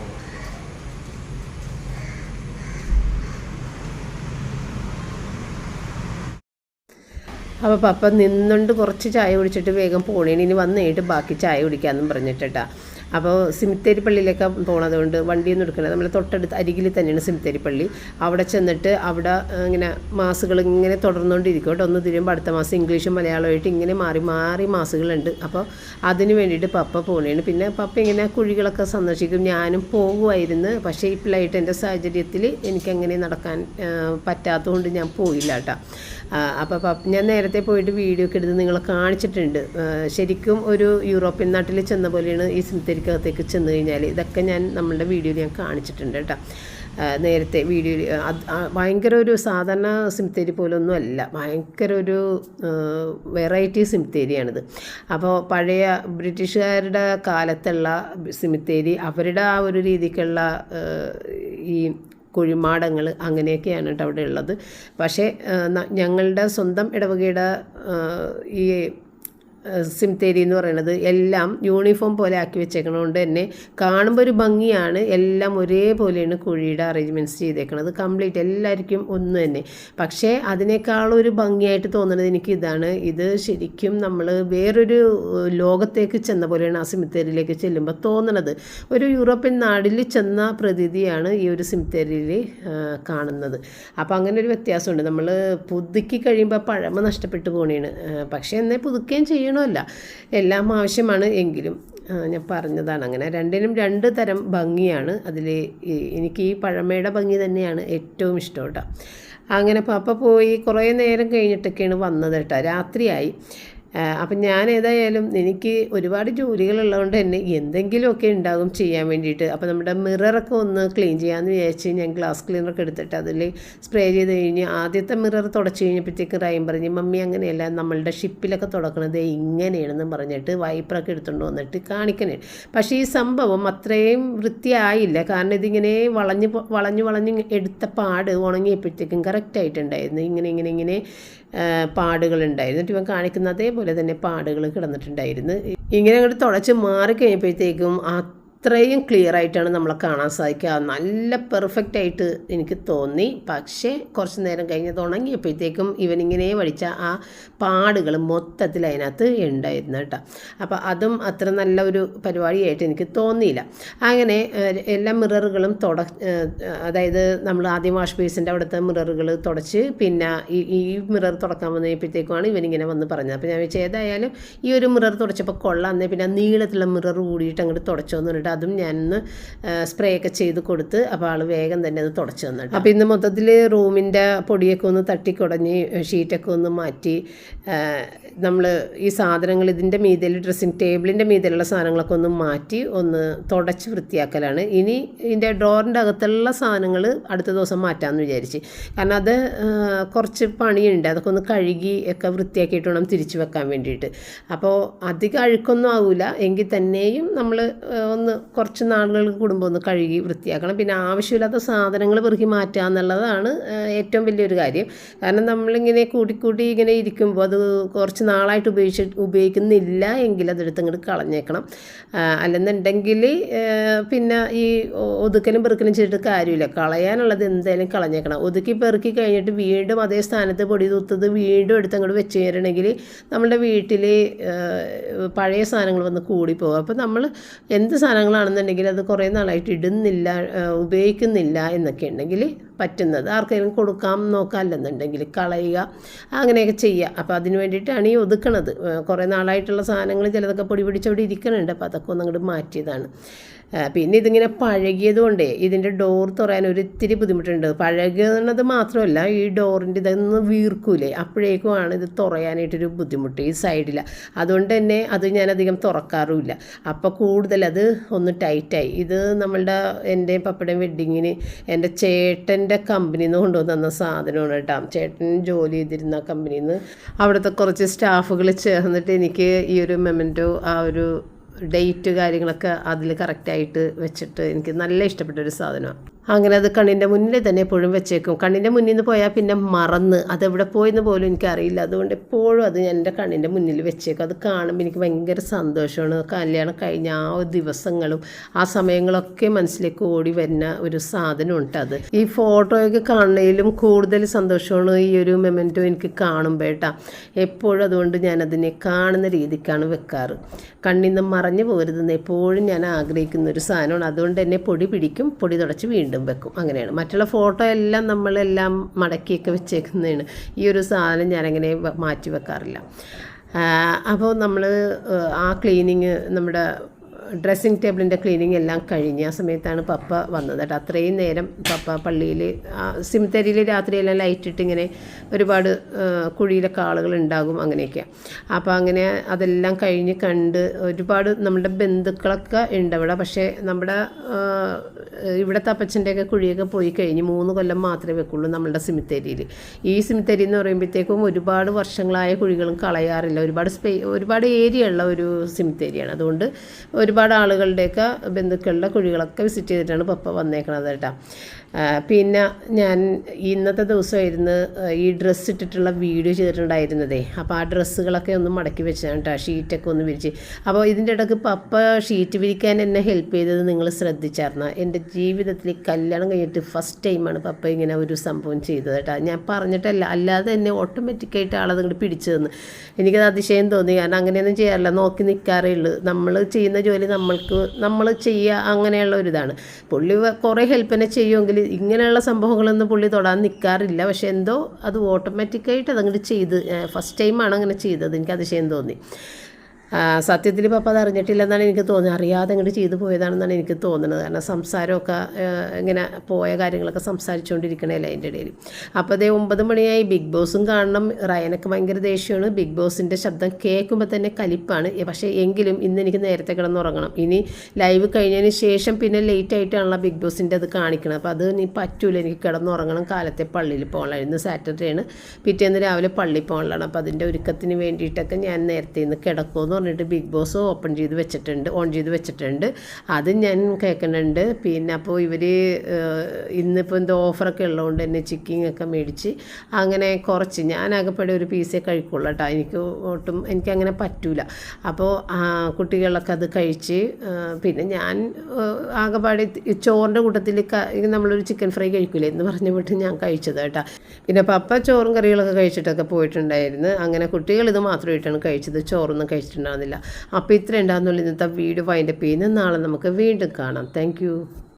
അപ്പോൾ പപ്പ നിന്നുകൊണ്ട് കുറച്ച് ചായ കുടിച്ചിട്ട് വേഗം പോണേന് ഇനി വന്നിട്ട് കഴിഞ്ഞിട്ട് ബാക്കി ചായ കുടിക്കാമെന്നും പറഞ്ഞിട്ടാ അപ്പോൾ സിമിത്തേരി പള്ളിയിലേക്ക് പോണത് കൊണ്ട് വണ്ടിയൊന്നും എടുക്കണത് നമ്മൾ തൊട്ടടുത്ത് അരികിൽ തന്നെയാണ് സിമിത്തേരി പള്ളി അവിടെ ചെന്നിട്ട് അവിടെ ഇങ്ങനെ മാസുകൾ ഇങ്ങനെ തുടർന്നുകൊണ്ടിരിക്കും കേട്ടോ. ഒന്ന് തിരുമ്പോൾ അടുത്ത മാസം ഇംഗ്ലീഷും മലയാളമായിട്ട് ഇങ്ങനെ മാറി മാറി മാസുകളുണ്ട്. അപ്പോൾ അതിന് വേണ്ടിയിട്ട് പപ്പ പോണേണ്. പിന്നെ പപ്പ ഇങ്ങനെ കുഴികളൊക്കെ സന്ദർശിക്കും. ഞാനും പോകുമായിരുന്നു. പക്ഷേ ഇപ്പോഴായിട്ട് എന്റെ സാഹചര്യത്തിൽ എനിക്കങ്ങനെ നടക്കാൻ പറ്റാത്തതുകൊണ്ട് ഞാൻ പോയില്ല കേട്ടോ. അപ്പോൾ ഞാൻ നേരത്തെ പോയിട്ട് വീഡിയോ ഒക്കെ എടുത്ത് നിങ്ങളെ കാണിച്ചിട്ടുണ്ട്. ശരിക്കും ഒരു യൂറോപ്യൻ നാട്ടിൽ ചെന്ന പോലെയാണ് ഈ സിന്തരിക്കകത്തേക്ക് ചെന്ന് കഴിഞ്ഞാൽ ഇതൊക്കെ ഞാൻ നമ്മളുടെ വീഡിയോയിൽ ഞാൻ കാണിച്ചിട്ടുണ്ട് കേട്ടോ. നേരത്തെ വീഡിയോയിൽ ഭയങ്കര ഒരു സാധാരണ സിമിത്തേരി പോലൊന്നും അല്ല. ഭയങ്കര ഒരു വെറൈറ്റി സിമിത്തേരിയാണിത് അപ്പോൾ പഴയ ബ്രിട്ടീഷുകാരുടെ കാലത്തുള്ള സിമിത്തേരി അവരുടെ ആ ഒരു രീതിക്കുള്ള ഈ കുഴിമാടങ്ങൾ അങ്ങനെയൊക്കെയാണ് കേട്ടോ അവിടെ ഉള്ളത് പക്ഷേ ഞങ്ങളുടെ സ്വന്തം ഇടവകയുടെ ഈ സിംതേരി എന്ന് പറയുന്നത് എല്ലാം യൂണിഫോം പോലെ ആക്കി വെച്ചേക്കണതുകൊണ്ട് തന്നെ കാണുമ്പോൾ ഒരു ഭംഗിയാണ്. എല്ലാം ഒരേപോലെയാണ് കുഴിയുടെ അറേഞ്ച്മെന്റ്സ് ചെയ്തേക്കണത്. കംപ്ലീറ്റ് എല്ലാവർക്കും ഒന്ന് തന്നെ. പക്ഷേ അതിനേക്കാളും ഒരു ഭംഗിയായിട്ട് തോന്നുന്നത് എനിക്ക് ഇതാണ്. ഇത് ശരിക്കും നമ്മൾ വേറൊരു ലോകത്തേക്ക് ചെന്ന പോലെയാണ് ആ സിമിത്തേരിയിലേക്ക് ചെല്ലുമ്പോൾ തോന്നുന്നത് ഒരു യൂറോപ്യൻ നാടിൽ ചെന്ന പ്രതീതിയാണ് ഈ ഒരു സിമിത്തേരിയിൽ കാണുന്നത്. അപ്പോൾ അങ്ങനെ ഒരു വ്യത്യാസമുണ്ട്. നമ്മൾ പുതുക്കി കഴിയുമ്പോൾ പഴമ നഷ്ടപ്പെട്ടു പോണിയാണ് പക്ഷേ എന്നാൽ പുതുക്കുകയും ചെയ്യണമല്ല. എല്ലാം ആവശ്യമാണ് എങ്കിലും ഞാൻ പറഞ്ഞതാണ്. അങ്ങനെ രണ്ടിനും രണ്ട് തരം ഭംഗിയാണ് അതിൽ എനിക്ക് ഈ പഴമയുടെ ഭംഗി തന്നെയാണ് ഏറ്റവും ഇഷ്ടം കേട്ടോ. അങ്ങനെ പപ്പ പോയി കുറേ നേരം കഴിഞ്ഞിട്ടൊക്കെയാണ് വന്നത് കേട്ടോ. രാത്രിയായി. അപ്പം ഞാൻ ഏതായാലും എനിക്ക് ഒരുപാട് ജോലികളുള്ളതുകൊണ്ട് തന്നെ എന്തെങ്കിലുമൊക്കെ ഉണ്ടാകും ചെയ്യാൻ വേണ്ടിയിട്ട്. അപ്പോൾ നമ്മുടെ മിററൊക്കെ ഒന്ന് ക്ലീൻ ചെയ്യാമെന്ന് വിചാരിച്ച് ഞാൻ ഗ്ലാസ് ക്ലീനറൊക്കെ എടുത്തിട്ട് അതിൽ സ്പ്രേ ചെയ്ത് കഴിഞ്ഞ് ആദ്യത്തെ മിറർ തുടച്ച് കഴിഞ്ഞപ്പോഴത്തേക്ക് റൈം പറഞ്ഞ് മമ്മി അങ്ങനെയല്ല നമ്മളുടെ ഷിപ്പിലൊക്കെ തുടക്കണത് ഇങ്ങനെയാണെന്ന് പറഞ്ഞിട്ട് വൈപ്പറൊക്കെ എടുത്തുകൊണ്ട് വന്നിട്ട് കാണിക്കണേ. പക്ഷേ ഈ സംഭവം അത്രയും വൃത്തിയായില്ല. കാരണം ഇതിങ്ങനെ വളഞ്ഞ് വളഞ്ഞ് വളഞ്ഞ് എടുത്ത പാട് ഉണങ്ങിയപ്പോഴത്തേക്കും കറക്റ്റായിട്ടുണ്ടായിരുന്നു ഇങ്ങനെ ഇങ്ങനെ ഇങ്ങനെ പാടുകളുണ്ടായിരുന്നു. ഇവൻ കാണിക്കുന്ന അതേപോലെ തന്നെ പാടുകൾ കിടന്നിട്ടുണ്ടായിരുന്നു. ഇങ്ങനെ അങ്ങോട്ട് തുടച്ച് മാറി കഴിഞ്ഞപ്പോഴത്തേക്കും അത്രയും ക്ലിയർ ആയിട്ടാണ് നമ്മളെ കാണാൻ സാധിക്കുക. നല്ല പെർഫെക്റ്റ് ആയിട്ട് എനിക്ക് തോന്നി. പക്ഷേ കുറച്ച് നേരം കഴിഞ്ഞത് ഉണങ്ങിയപ്പോഴത്തേക്കും ഇവനിങ്ങനെ വടിച്ച ആ പാടുകൾ മൊത്തത്തിൽ അതിനകത്ത് ഉണ്ടായിരുന്നു കേട്ടോ. അപ്പോൾ അതും അത്ര നല്ല ഒരു പരിപാടിയായിട്ട് എനിക്ക് തോന്നിയില്ല. അങ്ങനെ എല്ലാ മിററുകളും തുട അതായത് നമ്മൾ ആദ്യം വാഷ് ബേസിന്റെ അവിടുത്തെ മിററുകൾ തുടച്ച് പിന്നെ ഈ ഈ മിറർ തുടക്കാൻ വന്നപ്പോഴത്തേക്കുമാണ് ഇവനിങ്ങനെ വന്ന് പറഞ്ഞത്. അപ്പോൾ ഞാൻ വെച്ചാൽ ഏതായാലും ഈ ഒരു മിറർ തുടച്ചപ്പോൾ കൊള്ളാം. എന്നേ പിന്നെ നീളത്തിലുള്ള മിറർ കൂടിയിട്ട് അങ്ങോട്ട് തുടച്ചോന്ന് പറഞ്ഞിട്ട് അതും ഞാനൊന്ന് സ്പ്രേ ഒക്കെ ചെയ്ത് കൊടുത്ത് അപ്പോൾ ആൾ വേഗം തന്നെ അത് തുടച്ചു തന്നിട്ട്. അപ്പോൾ ഇന്ന് മൊത്തത്തിൽ റൂമിന്റെ പൊടിയൊക്കെ ഒന്ന് തട്ടിക്കുടഞ്ഞ് ഷീറ്റൊക്കെ ഒന്ന് മാറ്റി നമ്മൾ ഈ സാധനങ്ങൾ ഇതിന്റെ മീതിൽ ഡ്രസ്സിങ് ടേബിളിന്റെ മീതിലുള്ള സാധനങ്ങളൊക്കെ ഒന്ന് മാറ്റി ഒന്ന് തുടച്ച് വൃത്തിയാക്കലാണ്. ഇനി ഇതിന്റെ ഡ്രോറിന്റെ അകത്തുള്ള സാധനങ്ങൾ അടുത്ത ദിവസം മാറ്റാമെന്ന് വിചാരിച്ച്. കാരണം അത് കുറച്ച് പണിയുണ്ട്. അതൊക്കെ ഒന്ന് കഴുകി ഒക്കെ വൃത്തിയാക്കിയിട്ട് വേണം തിരിച്ചു വെക്കാൻ വേണ്ടിയിട്ട്. അപ്പോൾ അധികം അഴുക്കൊന്നും ആവില്ല എങ്കിൽ തന്നെയും നമ്മൾ ഒന്ന് കുറച്ച് നാളുകൾക്ക് കുടുംബം ഒന്ന് കഴുകി വൃത്തിയാക്കണം. പിന്നെ ആവശ്യമില്ലാത്ത സാധനങ്ങൾ പെറുക്കി മാറ്റുക എന്നുള്ളതാണ് ഏറ്റവും വലിയൊരു കാര്യം. കാരണം നമ്മളിങ്ങനെ കൂട്ടിക്കൂട്ടി ഇങ്ങനെ ഇരിക്കുമ്പോൾ അത് കുറച്ച് നാളായിട്ട് ഉപയോഗിച്ച് ഉപയോഗിക്കുന്നില്ല എങ്കിൽ അതെടുത്ത് ഇങ്ങോട്ട് കളഞ്ഞേക്കണം. അല്ലെന്നുണ്ടെങ്കിൽ പിന്നെ ഈ ഒതുക്കലും പെറുക്കലും ചെയ്തിട്ട് കാര്യമില്ല. കളയാനുള്ളത് എന്തായാലും കളഞ്ഞേക്കണം. ഒതുക്കി പെറുക്കി കഴിഞ്ഞിട്ട് വീണ്ടും അതേ സ്ഥാനത്ത് പൊടി തൂത്തത് വീണ്ടും എടുത്ത് അങ്ങോട്ട് വെച്ച് കയറണമെങ്കിൽ നമ്മുടെ വീട്ടിൽ പഴയ സാധനങ്ങൾ വന്ന് കൂടിപ്പോകും. അപ്പോൾ നമ്മൾ എന്ത് സാധനങ്ങളാണെന്നുണ്ടെങ്കിൽ അത് കുറേ നാളായിട്ട് ഇടുന്നില്ല ഉപയോഗിക്കുന്നില്ല എന്നൊക്കെ ഉണ്ടെങ്കിൽ പറ്റുന്നത്. ആർക്കെങ്കിലും കൊടുക്കാം നോക്കാമല്ലെന്നുണ്ടെങ്കിൽ കളയുക അങ്ങനെയൊക്കെ ചെയ്യുക. അപ്പോൾ അതിന് വേണ്ടിയിട്ടാണ് ഈ ഒതുക്കണത്. കുറേ നാളായിട്ടുള്ള സാധനങ്ങൾ ചിലതൊക്കെ പൊടി പിടിച്ചവിടെ ഇരിക്കണുണ്ട്. അപ്പോൾ അതൊക്കെ ഒന്നും അങ്ങോട്ട് മാറ്റിയതാണ്. പിന്നെ ഇതിങ്ങനെ പഴകിയത് കൊണ്ടേ ഇതിന്റെ ഡോർ തുറയാൻ ഒരിത്തിരി ബുദ്ധിമുട്ടുണ്ട്. പഴകുന്നത് മാത്രമല്ല ഈ ഡോറിന്റെ ഇതൊന്ന് വീർക്കൂലേ? അപ്പോഴേക്കുമാണ് ഇത് തുറയാനായിട്ടൊരു ബുദ്ധിമുട്ട് ഈ സൈഡിൽ അതുകൊണ്ട് തന്നെ അത് ഞാനധികം തുറക്കാറുമില്ല. അപ്പോൾ കൂടുതൽ അത് ഒന്ന് ടൈറ്റായി ഇത് നമ്മളുടെ എന്റെ പപ്പടം വെഡ്ഡിങ്ങിന് എന്റെ ചേട്ടന്റെ കമ്പനിയിൽ നിന്ന് കൊണ്ടുവന്ന സാധനമാണ് കേട്ടോ. ചേട്ടൻ ജോലി ചെയ്തിരുന്ന കമ്പനിയിൽ നിന്ന് അവിടുത്തെ കുറച്ച് സ്റ്റാഫുകൾ ചേർന്നിട്ട് എനിക്ക് ഈ ഒരു മെമന്റോ ആ ഒരു ഡേറ്റ് കാര്യങ്ങളൊക്കെ അതിൽ കറക്റ്റായിട്ട് വെച്ചിട്ട് എനിക്ക് നല്ല ഇഷ്ടപ്പെട്ട ഒരു സാധനമാണ്. അങ്ങനെ അത് കണ്ണിന്റെ മുന്നിൽ തന്നെ എപ്പോഴും വെച്ചേക്കും. കണ്ണിന്റെ മുന്നിൽ നിന്ന് പോയാൽ പിന്നെ മറന്ന് അതെവിടെ പോയെന്ന് പോലും എനിക്കറിയില്ല. അതുകൊണ്ട് എപ്പോഴും അത് ഞാൻ എന്റെ കണ്ണിന്റെ മുന്നിൽ വെച്ചേക്കും. അത് കാണുമ്പോൾ എനിക്ക് ഭയങ്കര സന്തോഷമാണ്. കല്യാണം കഴിഞ്ഞ ആ ദിവസങ്ങളും ആ സമയങ്ങളൊക്കെ മനസ്സിലേക്ക് ഓടി വരുന്ന ഒരു സാധനമുണ്ട് അത്. ഈ ഫോട്ടോയൊക്കെ കാണുന്നതിലും കൂടുതൽ സന്തോഷമാണ് ഈ ഒരു മെമെന്റോ എനിക്ക് കാണുമ്പോൾ കേട്ടാ. എപ്പോഴും അതുകൊണ്ട് ഞാൻ അതിനെ കാണുന്ന രീതിക്കാണ് വെക്കാറ്. കണ്ണിൽ നിന്ന് മറഞ്ഞു പോരുതെന്ന് എപ്പോഴും ഞാൻ ആഗ്രഹിക്കുന്ന ഒരു സാധനമാണ്. അതുകൊണ്ട് തന്നെ പൊടി പിടിക്കും പൊടി തുടച്ച് വീണ്ടും വെക്കും. അങ്ങനെയാണ്. മറ്റുള്ള ഫോട്ടോ എല്ലാം നമ്മളെല്ലാം മടക്കിയൊക്കെ വെച്ചേക്കുന്നതാണ്. ഈ ഒരു സാധനം ഞാനങ്ങനെ മാറ്റി വെക്കാറില്ല. അപ്പോൾ നമ്മൾ ആ ക്ലീനിങ് നമ്മുടെ ഡ്രസ്സിങ് ടേബിളിന്റെ ക്ലീനിങ് എല്ലാം കഴിഞ്ഞ് ആ സമയത്താണ് പപ്പ വന്നത് കേട്ടോ. അത്രയും നേരം പപ്പ പള്ളിയിൽ സിമിത്തരിയിൽ രാത്രിയെല്ലാം ലൈറ്റ് ഇട്ട് ഇങ്ങനെ ഒരുപാട് കുഴിയിലൊക്കെ ആളുകൾ ഉണ്ടാകും അങ്ങനെയൊക്കെ അപ്പോൾ അങ്ങനെ അതെല്ലാം കഴിഞ്ഞ് കണ്ട് ഒരുപാട് നമ്മുടെ ബന്ധുക്കളൊക്കെ ഉണ്ട് അവിടെ. പക്ഷേ നമ്മുടെ ഇവിടെ ഇവിടുത്തെ അപ്പച്ചന്റെയൊക്കെ കുഴിയൊക്കെ പോയി കഴിഞ്ഞ് മൂന്ന് കൊല്ലം മാത്രമേ വെക്കുള്ളൂ നമ്മളുടെ സിമിത്തേരിയിൽ ഈ സിമിത്തേരി എന്ന് പറയുമ്പോഴത്തേക്കും ഒരുപാട് വർഷങ്ങളായ കുഴികളും കളയാറില്ല. ഒരുപാട് സ്പേ ഒരുപാട് ഏരിയ ഉള്ള ഒരു സിമിത്തേരിയാണ് അതുകൊണ്ട് ഒരുപാട് ആളുകളുടെയൊക്കെ ബന്ധുക്കളുടെ കുഴികളൊക്കെ വിസിറ്റ് ചെയ്തിട്ടാണ് പപ്പ വന്നേക്കണത് കേട്ടോ. പിന്നെ ഞാൻ ഇന്നത്തെ ദിവസമായിരുന്നു ഈ ഡ്രസ്സ് ഇട്ടിട്ടുള്ള വീഡിയോ ചെയ്തിട്ടുണ്ടായിരുന്നതേ. അപ്പോൾ ആ ഡ്രസ്സുകളൊക്കെ ഒന്ന് മടക്കി വെച്ചാണ് കേട്ടോ ഷീറ്റൊക്കെ ഒന്ന് വിരിച്ച്. അപ്പോൾ ഇതിന്റെ ഇടയ്ക്ക് പപ്പ ഷീറ്റ് വിരിക്കാൻ എന്നെ ഹെൽപ്പ് ചെയ്തത് നിങ്ങൾ ശ്രദ്ധിച്ചായിരുന്നു? എന്റെ ജീവിതത്തിൽ കല്യാണം കഴിഞ്ഞിട്ട് ഫസ്റ്റ് ടൈമാണ് പപ്പ ഇങ്ങനെ ഒരു സംഭവം ചെയ്തത് കേട്ടോ. ഞാൻ പറഞ്ഞിട്ടല്ല അല്ലാതെ എന്നെ ഓട്ടോമാറ്റിക്കായിട്ട് ആളത് ഇങ്ങോട്ട് പിടിച്ചു തന്നു. എനിക്കത് അതിശയം തോന്നി. കാരണം അങ്ങനെയൊന്നും ചെയ്യാറില്ല. നോക്കി നിൽക്കാറേ ഉള്ളൂ. നമ്മൾ ചെയ്യുന്ന ജോലി നമ്മൾക്ക് നമ്മൾ ചെയ്യുക അങ്ങനെയുള്ള ഒരിതാണ്. പുള്ളി കുറേ ഹെൽപ്പിനെ ചെയ്യുമെങ്കിൽ ഇങ്ങനെയുള്ള സംഭവങ്ങളൊന്നും പുള്ളി തൊടാൻ നിൽക്കാറില്ല പക്ഷെ എന്തോ അത് ഓട്ടോമാറ്റിക്കായിട്ട് അതങ്ങോട്ട് ചെയ്ത് ഫസ്റ്റ് ടൈമാണ് അങ്ങനെ ചെയ്തത്. എനിക്ക് അതിശയം തോന്നി. സത്യത്തിൽ പപ്പ അത് അറിഞ്ഞിട്ടില്ലെന്നാണ് എനിക്ക് തോന്നുന്നത്. അറിയാതെ അങ്ങോട്ട് ചെയ്തു പോയതാണെന്നാണ് എനിക്ക് തോന്നുന്നത്. കാരണം സംസാരമൊക്കെ ഇങ്ങനെ പോയ കാര്യങ്ങളൊക്കെ സംസാരിച്ചുകൊണ്ടിരിക്കണേല അതിന്റെ ഇടയിൽ. അപ്പോൾ അതേ ഒമ്പത് മണിയായി ബിഗ് ബോസും കാണണം. റയനൊക്കെ ഭയങ്കര ദേഷ്യമാണ്. ബിഗ് ബോസിന്റെ ശബ്ദം കേൾക്കുമ്പോൾ തന്നെ കലിപ്പാണ്. പക്ഷേ എങ്കിലും ഇന്ന് എനിക്ക് നേരത്തെ കിടന്നുറങ്ങണം ഇനി ലൈവ് കഴിഞ്ഞതിന് ശേഷം പിന്നെ ലേറ്റ് ആയിട്ടാണല്ലോ ബിഗ് ബോസിന്റെ അത് കാണിക്കണം അപ്പോൾ അത് ഇനി പറ്റൂല. എനിക്ക് കിടന്നുറങ്ങണം കാലത്തെ പള്ളിയിൽ പോകണം. ഇന്ന് സാറ്റർഡേ ആണ് പിറ്റേന്ന് രാവിലെ പള്ളിയിൽ പോകാനുള്ളതാണ്. അപ്പോൾ അതിന്റെ ഒരുക്കത്തിന് വേണ്ടിയിട്ടൊക്കെ ഞാൻ നേരത്തെ ഇന്ന് കിടക്കുമെന്ന് പറഞ്ഞിട്ട് ബിഗ് ബോസ് ഓപ്പൺ ചെയ്ത് വെച്ചിട്ടുണ്ട് ഓൺ ചെയ്ത് വെച്ചിട്ടുണ്ട്. അത് ഞാൻ കേൾക്കുന്നുണ്ട്. പിന്നെ അപ്പോൾ ഇവർ ഇന്നിപ്പോൾ എന്തോ ഓഫറൊക്കെ ഉള്ളതുകൊണ്ട് തന്നെ ചിക്കിങ് ഒക്കെ മേടിച്ച് അങ്ങനെ കുറച്ച് ഞാൻ ആകെപ്പെടെ ഒരു പീസേ കഴിക്കുള്ളൂ കേട്ടോ. എനിക്ക് ഒട്ടും എനിക്കങ്ങനെ പറ്റൂല. അപ്പോൾ കുട്ടികളൊക്കെ അത് കഴിച്ച് പിന്നെ ഞാൻ ആകെപ്പാടെ ചോറിന്റെ കൂട്ടത്തിൽ നമ്മളൊരു ചിക്കൻ ഫ്രൈ കഴിക്കില്ലേ എന്ന് പറഞ്ഞ വിട്ട് ഞാൻ കഴിച്ചത് കേട്ടോ. പിന്നെ പപ്പ ചോറും കറികളൊക്കെ കഴിച്ചിട്ടൊക്കെ പോയിട്ടുണ്ടായിരുന്നു. അങ്ങനെ കുട്ടികൾ ഇത് മാത്രമായിട്ടാണ് കഴിച്ചത്. ചോറൊന്നും കഴിച്ചിട്ടുണ്ടായിരുന്നില്ല അപ്പോൾ ഇത്ര ഉണ്ടാകുന്നുള്ളൂ ഇന്നത്തെ വീഡിയോ. വൈൻഡപ്പ് ചെയ്യുന്നത് നാളെ നമുക്ക് വീണ്ടും കാണാം. താങ്ക്